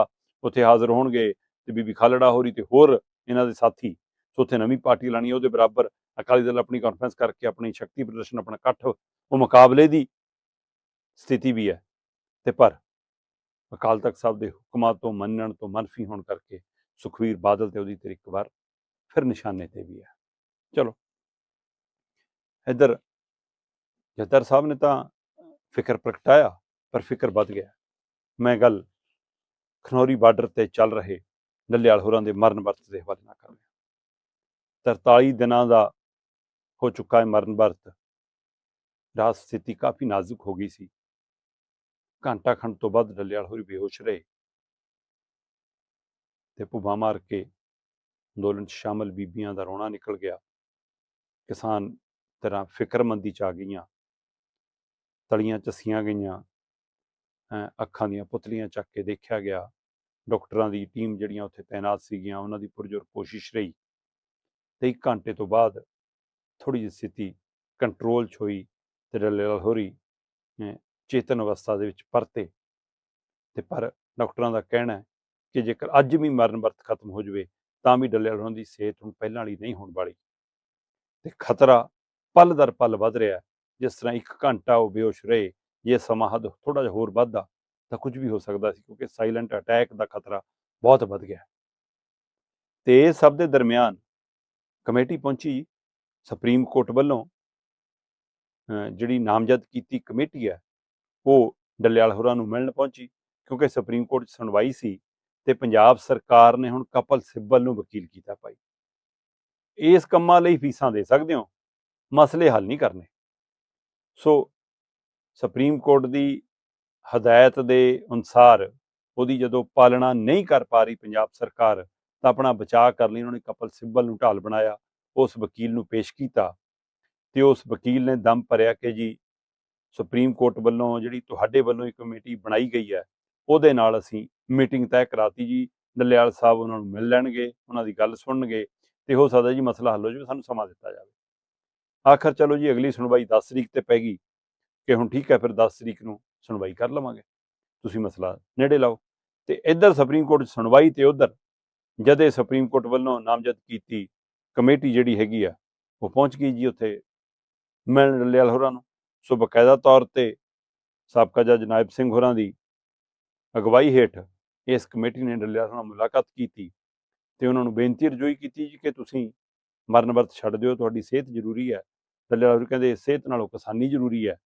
ਉੱਥੇ ਹਾਜ਼ਰ ਹੋਣਗੇ ਤੇ ਬੀਬੀ ਖਾਲੜਾ ਹੋਰੀ ਤੇ ਹੋਰ ਇਹਨਾਂ ਦੇ ਸਾਥੀ। ਸੋ ਉੱਥੇ ਨਵੀਂ ਪਾਰਟੀ ਲਾਣੀ ਉਹਦੇ ਬਰਾਬਰ ਅਕਾਲੀ ਦਲ ਆਪਣੀ ਕਾਨਫਰੰਸ ਕਰਕੇ ਆਪਣੀ ਸ਼ਕਤੀ ਪ੍ਰਦਰਸ਼ਨ, ਆਪਣਾ ਇਕੱਠ, ਉਹ ਮੁਕਾਬਲੇ ਦੀ ਸਥਿਤੀ ਵੀ ਹੈ। ਤੇ ਪਰ ਅਕਾਲ ਤਖਤ ਸਾਹਿਬ ਦੇ ਹੁਕਮਾਂ ਤੋਂ ਮੰਨਣ ਤੋਂ ਮਨਫੀ ਹੋਣ ਕਰਕੇ ਸੁਖਵੀਰ ਬਾਦਲ ਤੇ ਉਹਦੀ ਤੇ ਇੱਕ ਵਾਰ ਫਿਰ ਨਿਸ਼ਾਨੇ ਤੇ ਵੀ ਹੈ। ਚਲੋ। ਇੱਧਰ ਜੱਦਰ ਸਾਹਿਬ ਨੇ ਤਾਂ ਫਿਕਰ ਪ੍ਰਗਟਾਇਆ, ਪਰ ਫਿਕਰ ਵੱਧ ਗਿਆ। ਮੈਂ ਗੱਲ ਖਨੌਰੀ ਬਾਰਡਰ ਤੇ ਚੱਲ ਰਹੇ ਲੱਲਿਆਲ ਹੋਰਾਂ ਦੇ ਮਰਨ ਵਰਤ ਦੇ ਹਵਾਲੇ ਨਾਲ ਕਰ ਰਿਹਾ। 43 ਦਿਨਾਂ ਦਾ ਹੋ ਚੁੱਕਾ ਹੈ ਮਰਨ ਵਰਤ। ਰਾਤ ਸਥਿਤੀ ਕਾਫੀ ਨਾਜ਼ੁਕ ਹੋ ਗਈ ਸੀ। ਘੰਟਾ ਖੰਡ ਤੋਂ ਬਾਅਦ ਲੱਲਿਆਲ ਹੋਰੀ ਬੇਹੋਸ਼ ਰਹੇ ਤੇ ਭੁੱਬਾ ਮਾਰ ਕੇ ਅੰਦੋਲਨ 'ਚ ਸ਼ਾਮਲ ਬੀਬੀਆਂ ਦਾ ਰੋਣਾ ਨਿਕਲ ਗਿਆ। ਕਿਸਾਨ ਤਰ੍ਹਾਂ ਫਿਕਰਮੰਦੀ ਚ ਆ ਗਈਆਂ। ਤਲੀਆਂ ਚੱਸੀਆਂ ਗਈਆਂ। ਅੱਖਾਂ ਦੀਆਂ ਪੁਤਲੀਆਂ ਚੱਕ ਕੇ ਦੇਖਿਆ ਗਿਆ। ਡਾਕਟਰਾਂ ਦੀ ਟੀਮ ਜਿਹੜੀਆਂ ਉੱਥੇ ਤਾਇਨਾਤ ਸੀਗੀਆਂ, ਉਹਨਾਂ ਦੀ ਪੁਰਜੋਰ ਕੋਸ਼ਿਸ਼ ਰਹੀ। ਤੇ ਇੱਕ ਘੰਟੇ ਤੋਂ ਬਾਅਦ ਥੋੜੀ ਜਿਹੀ ਸਥਿਤੀ ਕੰਟਰੋਲ 'ਚ ਹੋਈ ਤੇ ਡੱਲੇਵਾਲ ਹੋਰੀ ਚੇਤਨ ਅਵਸਥਾ ਦੇ ਵਿੱਚ ਪਰਤੇ। ਤੇ ਪਰ ਡਾਕਟਰਾਂ ਦਾ ਕਹਿਣਾ ਹੈ ਕਿ ਜੇਕਰ ਅੱਜ ਵੀ ਮਰਨ ਵਰਤ ਖਤਮ ਹੋ ਜਾਵੇ, ਤਾਂ ਵੀ ਡੱਲੇ ਹੋਰਾਂ ਦੀ ਸਿਹਤ ਹੁਣ ਪਹਿਲਾਂ ਵਾਲੀ ਨਹੀਂ ਹੋਣ ਵਾਲੀ। ਤੇ ਖਤਰਾ ਪਲ ਦਰ ਪਲ ਵੱਧ ਰਿਹਾ ਜਿਸ ਤਰ੍ਹਾਂ ਇੱਕ ਘੰਟਾ ਉਹ ਬੇਹੋਸ਼ ਰਹੇ ਜੇ ਸਮਾਂ ਹੱਦ ਥੋੜਾ ਜਿਹਾ ਹੋਰ ਵੱਧਦਾ ਤਾਂ ਕੁਝ ਵੀ ਹੋ ਸਕਦਾ ਸੀ ਕਿਉਂਕਿ ਸਾਇਲੈਂਟ ਅਟੈਕ ਦਾ ਖਤਰਾ ਬਹੁਤ ਵੱਧ ਗਿਆ ਹੈ। ਤੇ ਇਹ ਸਭ ਦੇ ਦਰਮਿਆਨ ਕਮੇਟੀ ਪਹੁੰਚੀ ਸੁਪਰੀਮ ਕੋਰਟ ਵੱਲੋਂ ਜਿਹੜੀ ਨਾਮਜ਼ਦ ਕੀਤੀ ਕਮੇਟੀ ਹੈ ਉਹ ਡੱਲੇਵਾਲ ਹੋਰਾਂ ਨੂੰ ਮਿਲਣ ਪਹੁੰਚੀ ਕਿਉਂਕਿ ਸੁਪਰੀਮ ਕੋਰਟ 'ਚ ਸੁਣਵਾਈ ਸੀ ਤੇ ਪੰਜਾਬ ਸਰਕਾਰ ਨੇ ਹੁਣ ਕਪਲ ਸਿੱਬਲ ਨੂੰ ਵਕੀਲ ਕੀਤਾ ਭਾਈ ਇਸ ਕੰਮਾਂ ਲਈ ਫੀਸਾਂ ਦੇ ਸਕਦੇ ਹੋ ਮਸਲੇ ਹੱਲ ਨਹੀਂ ਕਰਨੇ ਸੋ ਸੁਪਰੀਮ ਕੋਰਟ ਦੀ ਹਦਾਇਤ ਦੇ ਅਨੁਸਾਰ ਉਹਦੀ ਜਦੋਂ ਪਾਲਣਾ ਨਹੀਂ ਕਰ ਪਾ ਰਹੀ ਪੰਜਾਬ ਸਰਕਾਰ, ਤਾਂ ਆਪਣਾ ਬਚਾਅ ਕਰਨ ਲਈ, ਉਹਨਾਂ ਨੇ ਕਪਲ ਸਿੱਬਲ ਨੂੰ ਢਾਲ ਬਣਾਇਆ, ਉਸ ਵਕੀਲ ਨੂੰ ਪੇਸ਼ ਕੀਤਾ ਤੇ ਉਸ ਵਕੀਲ ਨੇ ਦਮ ਭਰਿਆ ਕਿ ਜੀ ਸੁਪਰੀਮ ਕੋਰਟ ਵੱਲੋਂ ਜਿਹੜੀ ਤੁਹਾਡੇ ਵੱਲੋਂ ਇੱਕ ਕਮੇਟੀ ਬਣਾਈ ਗਈ ਹੈ, ਉਹਦੇ ਨਾਲ ਅਸੀਂ ਮੀਟਿੰਗ ਤੈਅ ਕਰਾਤੀ ਜੀ, ਨਲਿਆਲ ਸਾਹਿਬ ਉਹਨਾਂ ਨੂੰ ਮਿਲ ਲੈਣਗੇ, ਉਹਨਾਂ ਦੀ ਗੱਲ ਸੁਣਨਗੇ ਤੇ ਹੋ ਸਕਦਾ ਜੀ ਮਸਲਾ ਹੱਲ ਹੋ ਜਾਵੇ, ਸਾਨੂੰ ਸਮਾਂ ਦਿੱਤਾ ਜਾਵੇ। ਆਖਰ ਚਲੋ ਜੀ ਅਗਲੀ ਸੁਣਵਾਈ 10 ਤਰੀਕ ਤੇ ਪੈ ਗਈ। ਕਿ ਹੁਣ ਠੀਕ ਹੈ, ਫਿਰ 10 ਤਰੀਕ ਨੂੰ ਸੁਣਵਾਈ ਕਰ ਲਵਾਂਗੇ। ਤੁਸੀਂ ਮਸਲਾ ਨੇੜੇ ਲਾਓ। ਤੇ ਇੱਧਰ ਸੁਪਰੀਮ ਕੋਰਟ ਸੁਣਵਾਈ ਤੇ ਉੱਧਰ ਜਦੇ ਸੁਪਰੀਮ ਕੋਰਟ ਵੱਲੋਂ ਨਾਮਜ਼ਦ ਕੀਤੀ ਕਮੇਟੀ ਜਿਹੜੀ ਹੈਗੀ ਆ, ਉਹ ਪਹੁੰਚ ਗਈ ਜੀ ਉੱਥੇ ਮਿਲਣ ਡੱਲੇਵਾਲ ਹੋਰਾਂ ਨੂੰ। ਸੋ ਬਕਾਇਦਾ ਤੌਰ ਤੇ ਸਾਬਕਾ ਜੱਜ ਨਾਇਬ ਸਿੰਘ ਹੋਰਾਂ ਦੀ ਅਗਵਾਈ ਹੇਠ ਇਸ ਕਮੇਟੀ ਨੇ ਡੱਲੇਵਾਲ ਨਾਲ ਮੁਲਾਕਾਤ ਕੀਤੀ ਤੇ ਉਹਨਾਂ ਨੂੰ ਬੇਨਤੀ ਰਜੋਈ ਕੀਤੀ ਜੀ ਕਿ ਤੁਸੀਂ ਮਰਨ ਵਰਤ ਛੱਡ ਦਿਓ, ਤੁਹਾਡੀ ਸਿਹਤ ਜ਼ਰੂਰੀ ਹੈ। ਡੱਲੇਵਾਲ ਹੋਰੀ ਕਹਿੰਦੇ ਸਿਹਤ ਨਾਲੋਂ ਕਿਸਾਨੀ ਜ਼ਰੂਰੀ ਹੈ।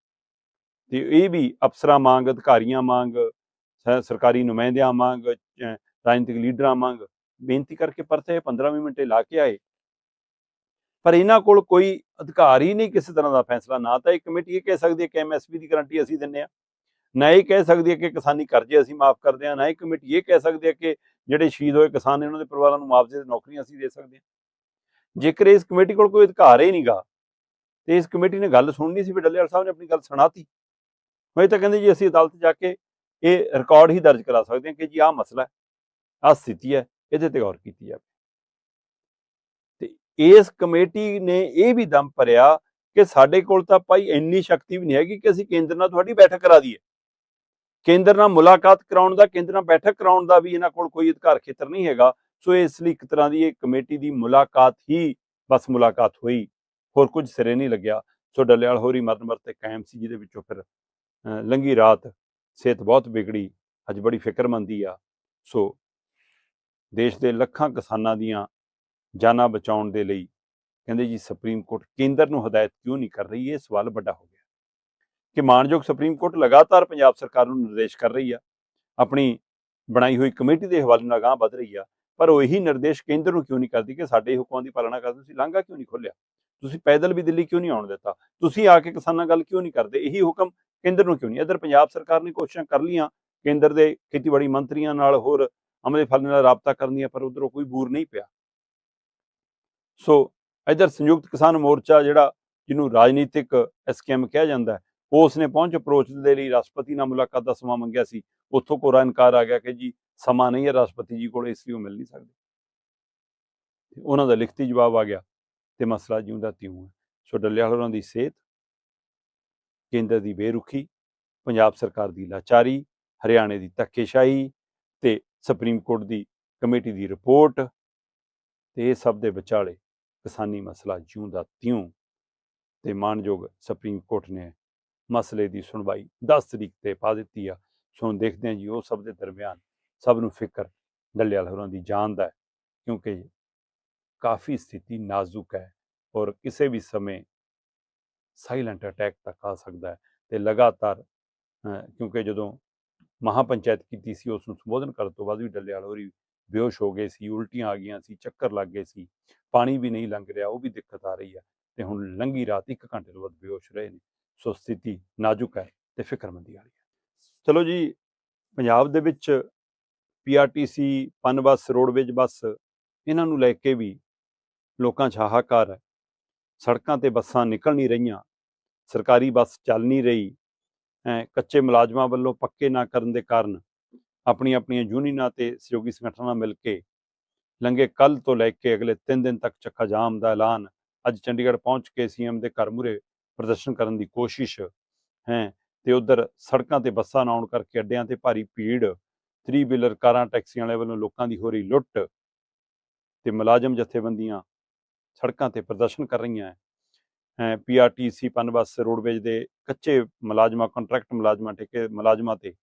ਤੇ ਇਹ ਵੀ ਅਫਸਰਾਂ ਮੰਗ ਅਧਿਕਾਰੀਆਂ ਮੰਗ ਸਰਕਾਰੀ ਨੁਮਾਇੰਦਿਆਂ ਮੰਗ ਰਾਜਨੀਤਿਕ ਲੀਡਰਾਂ ਮੰਗ ਬੇਨਤੀ ਕਰਕੇ ਪਰਤੇ 15 ਮਿੰਟੇ ਲਾ ਕੇ ਆਏ। ਪਰ ਇਹਨਾਂ ਕੋਲ ਕੋਈ ਅਧਿਕਾਰ ਹੀ ਨਹੀਂ ਕਿਸੇ ਤਰ੍ਹਾਂ ਦਾ ਫੈਸਲਾ, ਨਾ ਤਾਂ ਇਹ ਕਮੇਟੀ ਇਹ ਕਹਿ ਸਕਦੀ ਹੈ ਕਿ ਐਮਐਸਪੀ ਦੀ ਗਾਰੰਟੀ ਅਸੀਂ ਦਿੰਨੇ ਆ ਨਾ ਇਹ ਕਹਿ ਸਕਦੀ ਹੈ ਕਿ ਕਿਸਾਨੀ ਕਰਜ਼ੇ ਅਸੀਂ ਮਾਫ ਕਰਦੇ ਹਾਂ, ਨਾ ਇਹ ਕਮੇਟੀ ਇਹ ਕਹਿ ਸਕਦੀ ਹੈ ਕਿ ਜਿਹੜੇ ਸ਼ਹੀਦ ਹੋਏ ਕਿਸਾਨ ਨੇ ਉਹਨਾਂ ਦੇ ਪਰਿਵਾਰਾਂ ਨੂੰ ਮੁਆਵਜ਼ੇ ਤੇ ਨੌਕਰੀਆਂ ਅਸੀਂ ਦੇ ਸਕਦੇ ਹਾਂ। ਜੇਕਰ ਇਸ ਕਮੇਟੀ ਕੋਲ ਕੋਈ ਅਧਿਕਾਰ ਹੀ ਨਹੀਂਗਾ ਤੇ ਇਸ ਕਮੇਟੀ ਨੇ ਗੱਲ ਸੁਣਨੀ ਸੀ, ਵੀ ਡੱਲੇਵਾਲ ਸਾਹਿਬ ਨੇ ਆਪਣੀ ਗੱਲ ਸੁਣਾਤੀ। ਮੈਂ ਤਾਂ ਕਹਿੰਦੇ ਜੀ, ਅਸੀਂ ਅਦਾਲਤ ਜਾ ਕੇ ਇਹ ਰਿਕਾਰਡ ਹੀ ਦਰਜ ਕਰਾ ਸਕਦੇ ਹਾਂ ਕਿ ਜੀ ਆਹ ਮਸਲਾ ਹੈ, ਆਹ ਸਥਿਤੀ ਹੈ, ਇਹਦੇ ਤੇ ਗੌਰ ਕੀਤੀ ਜਾਵੇ। ਤੇ ਇਸ ਕਮੇਟੀ ਨੇ ਇਹ ਵੀ ਦਮ ਭਰਿਆ ਕਿ ਸਾਡੇ ਕੋਲ ਤਾਂ ਭਾਈ ਇੰਨੀ ਸ਼ਕਤੀ ਵੀ ਨਹੀਂ ਹੈਗੀ ਕਿ ਅਸੀਂ ਕੇਂਦਰ ਨਾਲ ਤੁਹਾਡੀ ਬੈਠਕ ਕਰਾ ਦਈਏ। ਕੇਂਦਰ ਨਾਲ ਮੁਲਾਕਾਤ ਕਰਾਉਣ ਦਾ, ਕੇਂਦਰ ਨਾਲ ਬੈਠਕ ਕਰਾਉਣ ਦਾ ਵੀ ਇਹਨਾਂ ਕੋਲ ਕੋਈ ਅਧਿਕਾਰ ਖੇਤਰ ਨਹੀਂ ਹੈਗਾ। ਸੋ ਇਸ ਲਈ ਇੱਕ ਤਰ੍ਹਾਂ ਦੀ ਇਹ ਕਮੇਟੀ ਦੀ ਮੁਲਾਕਾਤ ਹੀ ਬਸ ਮੁਲਾਕਾਤ ਹੋਈ, ਹੋਰ ਕੁਝ ਸਿਰੇ ਨਹੀਂ ਲੱਗਿਆ। ਸੋ ਡੱਲੇਵਾਲ ਹੋਰੀ ਮਰਨ ਮਰਤੇ ਕਾਇਮ ਸੀ, ਜਿਹਦੇ ਵਿੱਚੋਂ ਫਿਰ ਅਹ ਲੰਘੀ ਰਾਤ, ਸਿਹਤ ਬਹੁਤ ਵਿਗੜੀ, ਅੱਜ ਬੜੀ ਫਿਕਰਮੰਦੀ ਆ। ਸੋ ਦੇਸ਼ ਦੇ ਲੱਖਾਂ ਕਿਸਾਨਾਂ ਦੀਆਂ ਜਾਨਾਂ ਬਚਾਉਣ ਦੇ ਲਈ ਕਹਿੰਦੇ ਜੀ ਸੁਪਰੀਮ ਕੋਰਟ ਕੇਂਦਰ ਨੂੰ ਹਦਾਇਤ ਕਿਉਂ ਨਹੀਂ ਕਰ ਰਹੀ? ਇਹ ਸਵਾਲ ਵੱਡਾ ਹੋ ਗਿਆ। ਕਿ ਮਾਨਯੋਗ ਸੁਪਰੀਮ ਕੋਰਟ ਲਗਾਤਾਰ ਪੰਜਾਬ ਸਰਕਾਰ ਨੂੰ ਨਿਰਦੇਸ਼ ਕਰ ਰਹੀ ਆ, ਆਪਣੀ ਬਣਾਈ ਹੋਈ ਕਮੇਟੀ ਦੇ ਹਵਾਲੇ ਨਾਲ ਅਗਾਂਹ ਵਧ ਰਹੀ ਆ, ਪਰ ਉਹ ਇਹੀ ਨਿਰਦੇਸ਼ ਕੇਂਦਰ ਨੂੰ ਕਿਉਂ ਨਹੀਂ ਕਰਦੀ ਕਿ ਸਾਡੇ ਹੁਕਮਾਂ ਦੀ ਪਾਲਣਾ ਕਰਦੇ? ਤੁਸੀਂ ਲਾਂਘਾ ਕਿਉਂ ਨਹੀਂ ਖੋਲਿਆ ਤੁਸੀਂ ਪੈਦਲ ਵੀ ਦਿੱਲੀ ਕਿਉਂ ਨਹੀਂ ਆਉਣ ਦਿੱਤਾ? ਤੁਸੀਂ ਆ ਕੇ ਕਿਸਾਨਾਂ ਗੱਲ ਕਿਉਂ ਨਹੀਂ ਕਰਦੇ? ਇਹੀ ਹੁਕਮ ਕੇਂਦਰ ਨੂੰ ਕਿਉਂ ਨਹੀਂ? ਇਧਰ ਪੰਜਾਬ ਸਰਕਾਰ ਨੇ ਕੋਸ਼ਿਸ਼ਾਂ ਕਰ ਲੀਆਂ ਕੇਂਦਰ ਦੇ ਖੇਤੀਬਾੜੀ ਮੰਤਰੀਆਂ ਨਾਲ ਹੋਰ ਅਮਲੇ ਫਲ ਨਾਲ ਰਾਬਤਾ ਕਰਨ ਦੀਆਂ, ਪਰ ਉਧਰੋਂ ਕੋਈ ਬੂਰ ਨਹੀਂ ਪਿਆ। ਸੋ ਇਧਰ ਸੰਯੁਕਤ ਕਿਸਾਨ ਮੋਰਚਾ ਜਿਹੜਾ ਜਿਹਨੂੰ ਰਾਜਨੀਤਿਕ ਐਸਕੇਐਮ ਕਿਹਾ ਜਾਂਦਾ ਹੈ, ਉਸ ਨੇ ਪਹੁੰਚ ਅਪਰੋਚ ਦੇ ਲਈ ਰਾਸ਼ਟਰਪਤੀ ਨਾਲ ਮੁਲਾਕਾਤ ਦਾ ਸਮਾਂ ਮੰਗਿਆ ਸੀ। ਉੱਥੋਂ ਕੋਰਾ ਇਨਕਾਰ ਆ ਗਿਆ ਕਿ ਜੀ ਸਮਾਂ ਨਹੀਂ ਹੈ, ਰਾਸ਼ਟਰਪਤੀ ਜੀ ਕੋਲ ਇਸ ਲਈ ਉਹ ਮਿਲ ਨਹੀਂ ਸਕਦੇ। ਉਹਨਾਂ ਦਾ ਲਿਖਤੀ ਜਵਾਬ ਆ ਗਿਆ। ਤੇ ਮਸਲਾ ਜਿਉਂਦਾ ਤਿਉਂ ਹੈ। ਸੋ ਡੱਲੇਵਾਲ ਹੋਰਾਂ ਦੀ ਸਿਹਤ ਕੇਂਦਰ ਦੀ ਬੇਰੁਖੀ, ਪੰਜਾਬ ਸਰਕਾਰ ਦੀ ਲਾਚਾਰੀ, ਹਰਿਆਣੇ ਦੀ ਧੱਕੇਸ਼ਾਹੀ ਤੇ ਸੁਪਰੀਮ ਕੋਰਟ ਦੀ ਕਮੇਟੀ ਦੀ ਰਿਪੋਰਟ ਤੇ ਇਹ ਸਭ ਦੇ ਵਿਚਾਲੇ ਕਿਸਾਨੀ ਮਸਲਾ ਜਿਉਂਦਾ ਤਿਉਂ ਤੇ ਮਾਨਯੋਗ ਸੁਪਰੀਮ ਕੋਰਟ ਨੇ ਮਸਲੇ ਦੀ ਸੁਣਵਾਈ 10 ਤਰੀਕ ਤੇ ਪਾ ਦਿੱਤੀ ਆ। ਸੋ ਹੁਣ ਦੇਖਦੇ ਹਾਂ ਜੀ, ਉਹ ਸਭ ਦੇ ਦਰਮਿਆਨ ਸਭ ਨੂੰ ਫਿਕਰ ਡੱਲਿਆਲ ਹੋਰਾਂ ਦੀ ਜਾਨ ਦਾ ਕਿਉਂਕਿ ਕਾਫੀ ਸਥਿਤੀ ਨਾਜ਼ੁਕ ਹੈ ਔਰ ਕਿਸੇ ਵੀ ਸਮੇਂ ਸਾਇਲੈਂਟ ਅਟੈਕ ਤੱਕ ਆ ਸਕਦਾ ਹੈ ਤੇ ਲਗਾਤਾਰ ਕਿਉਂਕਿ ਜਦੋਂ ਮਹਾਪੰਚਾਇਤ ਕੀਤੀ ਸੀ ਉਸ ਨੂੰ ਸੰਬੋਧਨ ਕਰਨ ਤੋਂ ਬਾਅਦ ਵੀ ਡੱਲੇਵਾਲ ਹੋਰੀ ਬੇਹੋਸ਼ ਹੋ ਗਏ ਸੀ ਉਲਟੀਆਂ ਆ ਗਈਆਂ ਸੀ ਚੱਕਰ ਲੱਗ ਗਏ ਸੀ ਪਾਣੀ ਵੀ ਨਹੀਂ ਲੰਘ ਰਿਹਾ ਉਹ ਵੀ ਦਿੱਕਤ ਆ ਰਹੀ ਹੈ ਤੇ ਹੁਣ ਲੰਘੀ ਰਾਤ ਇੱਕ ਘੰਟੇ ਤੋਂ ਵੱਧ ਬੇਹੋਸ਼ ਰਹੇ ਨੇ ਸੋ ਸਥਿਤੀ ਨਾਜ਼ੁਕ ਹੈ ਤੇ ਫਿਕਰਮੰਦੀ ਵਾਲੀ ਹੈ ਚਲੋ ਜੀ ਪੰਜਾਬ ਦੇ ਵਿੱਚ ਪੀਆਰਟੀਸੀ ਪਨ ਬੱਸ ਰੋਡਵੇਜ ਬੱਸ ਇਹਨਾਂ ਨੂੰ ਲੈ ਕੇ ਵੀ ਲੋਕਾਂ 'ਚ ਹਾਹਾਕਾਰ ਹੈ। ਸੜਕਾਂ ਤੇ ਬੱਸਾਂ ਨਿਕਲ ਨਹੀਂ ਰਹੀਆਂ, ਸਰਕਾਰੀ ਬੱਸ ਚੱਲ ਨਹੀਂ ਰਹੀ ਐਂ ਕੱਚੇ ਮੁਲਾਜ਼ਮਾਂ ਵੱਲੋਂ ਪੱਕੇ ਨਾ ਕਰਨ ਦੇ ਕਾਰਨ ਆਪਣੀਆਂ ਆਪਣੀਆਂ ਯੂਨੀਅਨਾਂ ਤੇ ਸਹਿਯੋਗੀ ਸੰਗਠਨਾਂ ਨਾਲ ਮਿਲ ਕੇ ਲੰਘੇ ਕੱਲ ਤੋਂ ਲੈ ਕੇ ਅਗਲੇ 3 ਦਿਨ ਤੱਕ ਚੱਕਾ ਜਾਮ ਦਾ ਐਲਾਨ ਅੱਜ ਚੰਡੀਗੜ੍ਹ ਪਹੁੰਚ ਕੇ ਸੀਐਮ ਦੇ ਘਰ ਮੂਹਰੇ ਪ੍ਰਦਰਸ਼ਨ ਕਰਨ ਦੀ ਕੋਸ਼ਿਸ਼, ਹੈ, ਤੇ ਉਧਰ ਸੜਕਾਂ ਤੇ ਬੱਸਾਂ ਨਾ ਆਉਣ ਕਰਕੇ ਅੱਡਿਆਂ ਤੇ ਭਾਰੀ ਭੀੜ 3 ਵੀਲਰ ਕਾਰਾਂ, ਟੈਕਸੀਆਂ ਵਾਲੇ ਵੱਲੋਂ ਲੋਕਾਂ ਦੀ ਹੋ ਰਹੀ ਲੁੱਟ ਤੇ ਮੁਲਾਜ਼ਮ ਜਥੇਬੰਦੀਆਂ ਸੜਕਾਂ ਤੇ ਪ੍ਰਦਰਸ਼ਨ ਕਰ ਰਹੀਆਂ ਹੈ। ਪੀਆਰਟੀਸੀ ਪਨਬਸ, ਰੋਡਵੇਜ ਦੇ ਕੱਚੇ ਮੁਲਾਜ਼ਮਾਂ, ਕੰਟਰੈਕਟ ਮੁਲਾਜ਼ਮਾਂ, ਠੇਕੇ ਮੁਲਾਜ਼ਮਾਂ ਤੇ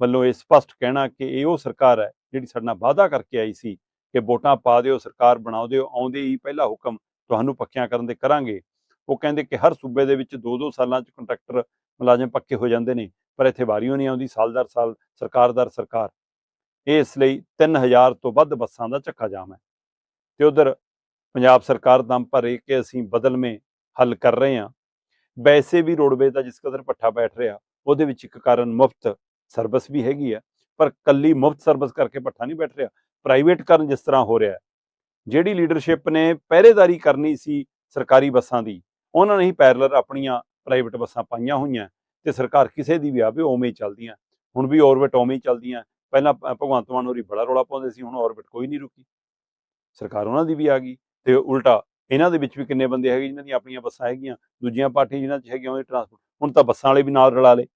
ਵੱਲੋਂ ਇਹ ਸਪਸ਼ਟ ਕਹਿਣਾ ਕਿ ਇਹ ਉਹ ਸਰਕਾਰ ਹੈ ਜਿਹੜੀ ਸਾਡੇ ਨਾਲ ਵਾਅਦਾ ਕਰਕੇ ਆਈ ਸੀ ਕਿ ਵੋਟਾਂ ਪਾ ਦਿਓ, ਸਰਕਾਰ ਬਣਾਓ ਦਿਓ, ਆਉਂਦੇ ਹੀ ਪਹਿਲਾ ਹੁਕਮ ਤੁਹਾਨੂੰ ਪੱਕਿਆਂ ਕਰਨ ਦੇ ਕਰਾਂਗੇ। ਉਹ ਕਹਿੰਦੇ ਕਿ ਹਰ ਸੂਬੇ ਦੇ ਵਿੱਚ 2-2 ਸਾਲਾਂ 'ਚ ਕੰਟਰੈਕਟਰ ਮੁਲਾਜ਼ਮ ਪੱਕੇ ਹੋ ਜਾਂਦੇ ਨੇ, ਪਰ ਇੱਥੇ ਵਾਰੀਓ ਨਹੀਂ ਆਉਂਦੀ, ਸਾਲ ਦਰ ਸਾਲ, ਸਰਕਾਰ ਦਰ ਸਰਕਾਰ। ਇਸ ਲਈ 3000 ਤੋਂ ਵੱਧ ਬੱਸਾਂ ਦਾ ਚੱਕਾ ਜਾਮ ਹੈ। ਤੇ ਉਧਰ ਪੰਜਾਬ ਸਰਕਾਰ ਦਮ ਭਰੇ ਕਿ ਅਸੀਂ ਬਦਲਵੇਂ ਹੱਲ ਕਰ ਰਹੇ ਹਾਂ। ਵੈਸੇ ਵੀ ਰੋਡਵੇ ਦਾ ਜਿਸ ਕਦਰ ਪੱਠਾ ਬੈਠ ਰਿਹਾ, ਉਹਦੇ ਵਿੱਚ ਇੱਕ ਕਾਰਨ ਮੁਫਤ ਸਰਵਿਸ ਵੀ ਹੈਗੀ ਆ ਪਰ ਕੱਲੀ ਮੁਫਤ ਸਰਵਿਸ ਕਰਕੇ ਪੱਠਾ ਨਹੀਂ ਬੈਠ ਰਿਹਾ, ਪ੍ਰਾਈਵੇਟ ਕਰਨ ਜਿਸ ਤਰ੍ਹਾਂ ਹੋ ਰਿਹਾ ਜਿਹੜੀ ਲੀਡਰਸ਼ਿਪ ਨੇ ਪਹਿਰੇਦਾਰੀ ਕਰਨੀ ਸੀ ਸਰਕਾਰੀ ਬੱਸਾਂ ਦੀ, ਉਹਨਾਂ ਨੇ ਹੀ ਪੈਰਲਰ ਆਪਣੀਆਂ ਪ੍ਰਾਈਵੇਟ ਬੱਸਾਂ ਪਾਈਆਂ ਹੋਈਆਂ ਤੇ ਸਰਕਾਰ ਕਿਸੇ ਦੀ ਵੀ ਆਵੇ ਉਵੇਂ ਹੀ ਚੱਲਦੀਆਂ। ਹੁਣ ਵੀ ਔਰਬਿਟ ਉਵੇਂ ਹੀ ਚੱਲਦੀਆਂ, ਪਹਿਲਾਂ ਭਗਵੰਤ ਮਾਨ ਹੋਰੀ ਬੜਾ ਰੌਲਾ ਪਾਉਂਦੇ ਸੀ, ਹੁਣ ਔਰਬਿਟ ਕੋਈ ਨਹੀਂ ਰੁਕੀ। ਸਰਕਾਰ ਉਹਨਾਂ ਦੀ ਵੀ ਆ ਗਈ। ਤੇ ਉਲਟਾ, ਇਹਨਾਂ ਦੇ ਵਿੱਚ ਵੀ ਕਿੰਨੇ ਬੰਦੇ ਹੈਗੇ ਜਿਨ੍ਹਾਂ ਦੀਆਂ ਆਪਣੀਆਂ ਬੱਸਾਂ ਹੈਗੀਆਂ, ਦੂਜੀਆਂ ਪਾਰਟੀਆਂ ਜਿਨ੍ਹਾਂ 'ਚ ਹੈਗੀਆਂ ਉਹਦੇ ਟਰਾਂਸਪੋਰਟ ਹੁਣ ਤਾਂ ਬੱਸਾਂ ਵਾਲੇ ਵੀ ਨਾਲ ਰਲਾ ਲਏ।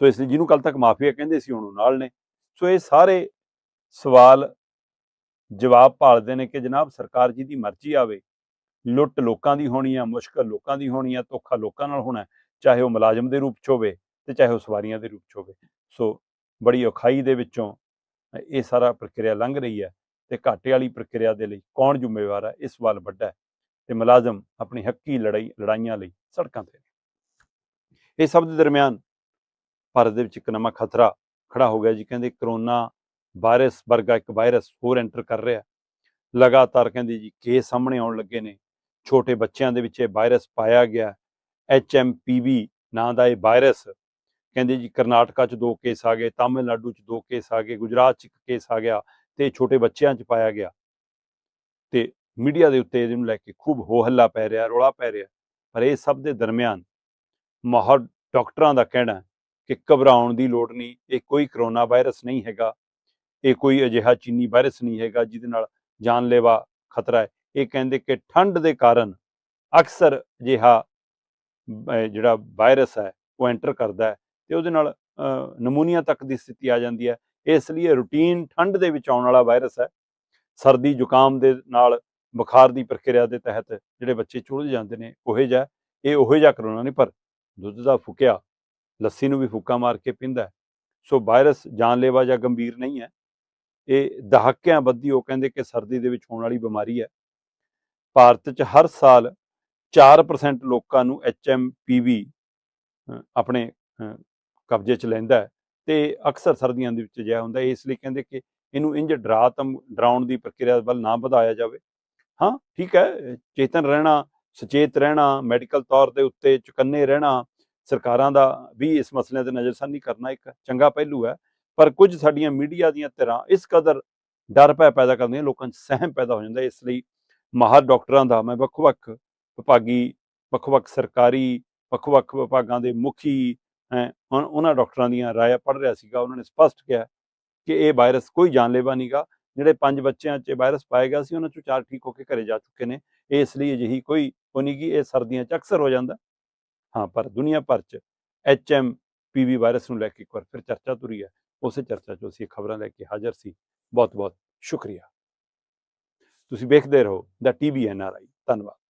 ਸੋ ਇਸ ਲਈ ਜਿਹਨੂੰ ਕੱਲ ਤੱਕ ਮਾਫੀਆ ਕਹਿੰਦੇ ਸੀ, ਹੁਣ ਨਾਲ ਨੇ। ਸੋ ਇਹ ਸਾਰੇ ਸਵਾਲ ਜਵਾਬ ਭਾਲਦੇ ਨੇ ਕਿ ਜਨਾਬ ਸਰਕਾਰ ਜੀ ਦੀ ਮਰਜ਼ੀ ਆਵੇ। ਲੁੱਟ ਲੋਕਾਂ ਦੀ ਹੋਣੀ ਆ ਮੁਸ਼ਕਲ ਲੋਕਾਂ ਦੀ ਹੋਣੀ ਆ, ਧੋਖਾ ਲੋਕਾਂ ਨਾਲ ਹੋਣਾ, ਚਾਹੇ ਉਹ ਮੁਲਾਜ਼ਮ ਦੇ ਰੂਪ ਚ ਹੋਵੇ ਤੇ ਚਾਹੇ ਉਹ ਸਵਾਰੀਆਂ ਦੇ ਰੂਪ ਚ ਹੋਵੇ। ਸੋ ਬੜੀ ਔਖਾਈ ਦੇ ਵਿੱਚੋਂ ਇਹ ਸਾਰਾ ਪ੍ਰਕਿਰਿਆ ਲੰਘ ਰਹੀ ਹੈ। ਤੇ ਘਾਟੇ ਵਾਲੀ ਪ੍ਰਕਿਰਿਆ ਦੇ ਲਈ ਕੌਣ ਜ਼ਿੰਮੇਵਾਰ ਹੈ, ਇਸ ਵੱਲ ਵੱਡਾ ਹੈ ਤੇ ਮੁਲਾਜ਼ਮ ਆਪਣੀ ਹੱਕੀ ਲੜਾਈ, ਲੜਾਈਆਂ ਲਈ ਸੜਕਾਂ ਤੇ ਨੇ। ਇਹ ਸਭ ਦੇ ਦਰਮਿਆਨ ਭਾਰਤ ਦੇ ਵਿੱਚ ਇੱਕ ਨਵਾਂ ਖਤਰਾ ਖੜਾ ਹੋ ਗਿਆ ਜੀ, ਕਹਿੰਦੇ ਕਰੋਨਾ ਵਾਇਰਸ ਵਰਗਾ ਇੱਕ ਵਾਇਰਸ ਹੋਰ ਐਂਟਰ ਕਰ ਰਿਹਾ ਲਗਾਤਾਰ ਕਹਿੰਦੇ ਜੀ ਕੇਸ ਸਾਹਮਣੇ ਆਉਣ ਲੱਗੇ ਨੇ, ਛੋਟੇ ਬੱਚਿਆਂ ਦੇ ਵਿੱਚ ਇਹ ਵਾਇਰਸ ਪਾਇਆ ਗਿਆ ਐਚਐਮਪੀਵੀ ਨਾਂ ਦਾ ਇਹ ਵਾਇਰਸ ਕਹਿੰਦੇ ਜੀ ਕਰਨਾਟਕਾ 'ਚ ਦੋ ਕੇਸ ਆ ਗਏ, ਤਾਮਿਲਨਾਡੂ 'ਚ ਦੋ ਕੇਸ ਆ ਗਏ, ਗੁਜਰਾਤ 'ਚ ਇੱਕ ਕੇਸ ਆ ਗਿਆ ਤੇ ਛੋਟੇ ਬੱਚਿਆਂ 'ਚ ਪਾਇਆ ਗਿਆ। ਤੇ ਮੀਡੀਆ ਦੇ ਉੱਤੇ ਇਹਨੂੰ ਲੈ ਕੇ ਖੂਬ ਹੋ ਹੱਲਾ ਪੈ ਰਿਹਾ, ਰੌਲਾ ਪੈ ਰਿਹਾ। ਪਰ ਇਹ ਸਭ ਦੇ ਦਰਮਿਆਨ ਮਾਹਰ ਡਾਕਟਰਾਂ ਦਾ ਕਹਿਣਾ ਹੈ ਕਿ ਘਬਰਾਉਣ ਦੀ ਲੋੜ ਨਹੀਂ, ਇਹ ਕੋਈ ਕਰੋਨਾ ਵਾਇਰਸ ਨਹੀਂ ਹੈਗਾ, ਇਹ ਕੋਈ ਅਜਿਹਾ ਚੀਨੀ ਵਾਇਰਸ ਨਹੀਂ ਹੈਗਾ ਜਿਹਦੇ ਨਾਲ ਜਾਨਲੇਵਾ ਖਤਰਾ ਹੈ। ਇਹ ਕਹਿੰਦੇ ਕਿ ਠੰਡ ਦੇ ਕਾਰਨ ਅਕਸਰ ਅਜਿਹਾ ਜਿਹੜਾ ਵਾਇਰਸ ਹੈ ਉਹ ਐਂਟਰ ਕਰਦਾ ਹੈ ਤੇ ਉਹਦੇ ਨਾਲ ਨਮੂਨੀਆ ਤੱਕ ਦੀ ਸਥਿਤੀ ਆ ਜਾਂਦੀ ਹੈ। ਇਸ ਲਈ ਰੂਟੀਨ ਠੰਡ ਦੇ ਵਿੱਚ ਆਉਣ ਵਾਲਾ ਵਾਇਰਸ ਹੈ। ਸਰਦੀ ਜ਼ੁਕਾਮ ਦੇ ਨਾਲ ਬੁਖਾਰ ਦੀ ਪ੍ਰਕਿਰਿਆ ਦੇ ਤਹਿਤ ਜਿਹੜੇ ਬੱਚੇ ਚੁੱਲ੍ਹ ਜਾਂਦੇ ਨੇ, ਉਹੇ ਜਿਹਾ, ਇਹ ਉਹੇ ਜਿਹਾ ਕਰੋਨਾ ਨਹੀਂ, ਪਰ ਦੁੱਧ ਦਾ ਫੁਕਿਆ, ਲੱਸੀ ਨੂੰ ਵੀ ਫੁੱਕਾ ਮਾਰ ਕੇ ਪੀਂਦਾ ਸੋ ਵਾਇਰਸ ਜਾਨਲੇਵਾ ਜਾਂ ਗੰਭੀਰ ਨਹੀਂ ਹੈ। ਇਹ ਦਹਾਕਿਆਂ ਬੱਧੀ ਉਹ ਕਹਿੰਦੇ ਕਿ ਸਰਦੀ ਦੇ ਵਿੱਚ ਹੋਣ ਵਾਲੀ ਬਿਮਾਰੀ ਹੈ। ਭਾਰਤ 'ਚ ਹਰ ਸਾਲ 4% ਲੋਕਾਂ ਨੂੰ ਐਚਐਮਪੀਵੀ ਆਪਣੇ ਕਬਜ਼ੇ 'ਚ ਲੈਂਦਾ ਹੈ। ਤੇ ਅਕਸਰ ਸਰਦੀਆਂ ਦੇ ਵਿੱਚ ਜਿਹਾ ਹੁੰਦਾ, ਇਸ ਲਈ ਕਹਿੰਦੇ ਕਿ ਇਹਨੂੰ ਇੰਜ ਡਰਾ ਤਮ ਡਰਾਉਣ ਦੀ ਪ੍ਰਕਿਰਿਆ ਵੱਲ ਨਾ ਵਧਾਇਆ ਜਾਵੇ। ਹਾਂ, ਠੀਕ ਹੈ ਚੇਤਨ ਰਹਿਣਾ, ਸੁਚੇਤ ਰਹਿਣਾ, ਮੈਡੀਕਲ ਤੌਰ ਦੇ ਉੱਤੇ ਚੁਕੰਨੇ ਰਹਿਣਾ, ਸਰਕਾਰਾਂ ਦਾ ਵੀ ਇਸ ਮਸਲੇ ਤੇ ਨਜ਼ਰਸਾਨੀ ਕਰਨਾ ਇੱਕ ਚੰਗਾ ਪਹਿਲੂ ਹੈ। ਪਰ ਕੁਝ ਸਾਡੀਆਂ ਮੀਡੀਆ ਦੀਆਂ ਧਿਰਾਂ ਇਸ ਕਦਰ ਡਰ ਪੈ ਪੈਦਾ ਕਰਦੀਆਂ, ਲੋਕਾਂ 'ਚ ਸਹਿਮ ਪੈਦਾ ਹੋ ਜਾਂਦਾ, ਇਸ ਲਈ ਮਾਹਰ ਡਾਕਟਰਾਂ ਦਾ ਮੈਂ ਵੱਖ-ਵੱਖ ਵਿਭਾਗੀ, ਵੱਖ-ਵੱਖ ਸਰਕਾਰੀ, ਵੱਖ-ਵੱਖ ਵਿਭਾਗਾਂ ਦੇ ਮੁਖੀ ਉਹਨਾਂ ਡਾਕਟਰਾਂ ਦੀਆਂ ਰਾਇ ਪੜ੍ਹ ਰਿਹਾ ਸੀਗਾ, ਉਹਨਾਂ ਨੇ ਸਪਸ਼ਟ ਕਿਹਾ ਕਿ ਇਹ ਵਾਇਰਸ ਕੋਈ ਜਾਨਲੇਵਾ ਨਹੀਂਗਾ ਜਿਹੜੇ ਪੰਜ ਬੱਚਿਆਂ 'ਚ ਵਾਇਰਸ ਪਾਇਆ ਗਿਆ ਸੀ, ਉਹਨਾਂ 'ਚੋਂ ਚਾਰ ਠੀਕ ਹੋ ਕੇ ਘਰੇ ਜਾ ਚੁੱਕੇ ਨੇ। ਇਸ ਲਈ ਅਜਿਹੀ ਕੋਈ ਉਹ ਨਹੀਂ ਗੀ, ਇਹ ਸਰਦੀਆਂ 'ਚ ਅਕਸਰ ਹੋ ਜਾਂਦਾ। ਹਾਂ, ਪਰ ਦੁਨੀਆ ਭਰ 'ਚ ਐਚਐਮਪੀਵੀ ਵਾਇਰਸ ਨੂੰ ਲੈ ਕੇ ਇੱਕ ਵਾਰ ਫਿਰ ਚਰਚਾ ਤੁਰੀ ਹੈ। ਉਸੇ ਚਰਚਾ 'ਚ ਅਸੀਂ ਖਬਰਾਂ ਲੈ ਕੇ ਹਾਜ਼ਰ ਸੀ। ਬਹੁਤ ਬਹੁਤ ਸ਼ੁਕਰੀਆ। ਤੁਸੀਂ ਵੇਖਦੇ ਰਹੋ, ਦਾ ਟੀਵੀ ਐਨਆਰਆਈ ਧੰਨਵਾਦ।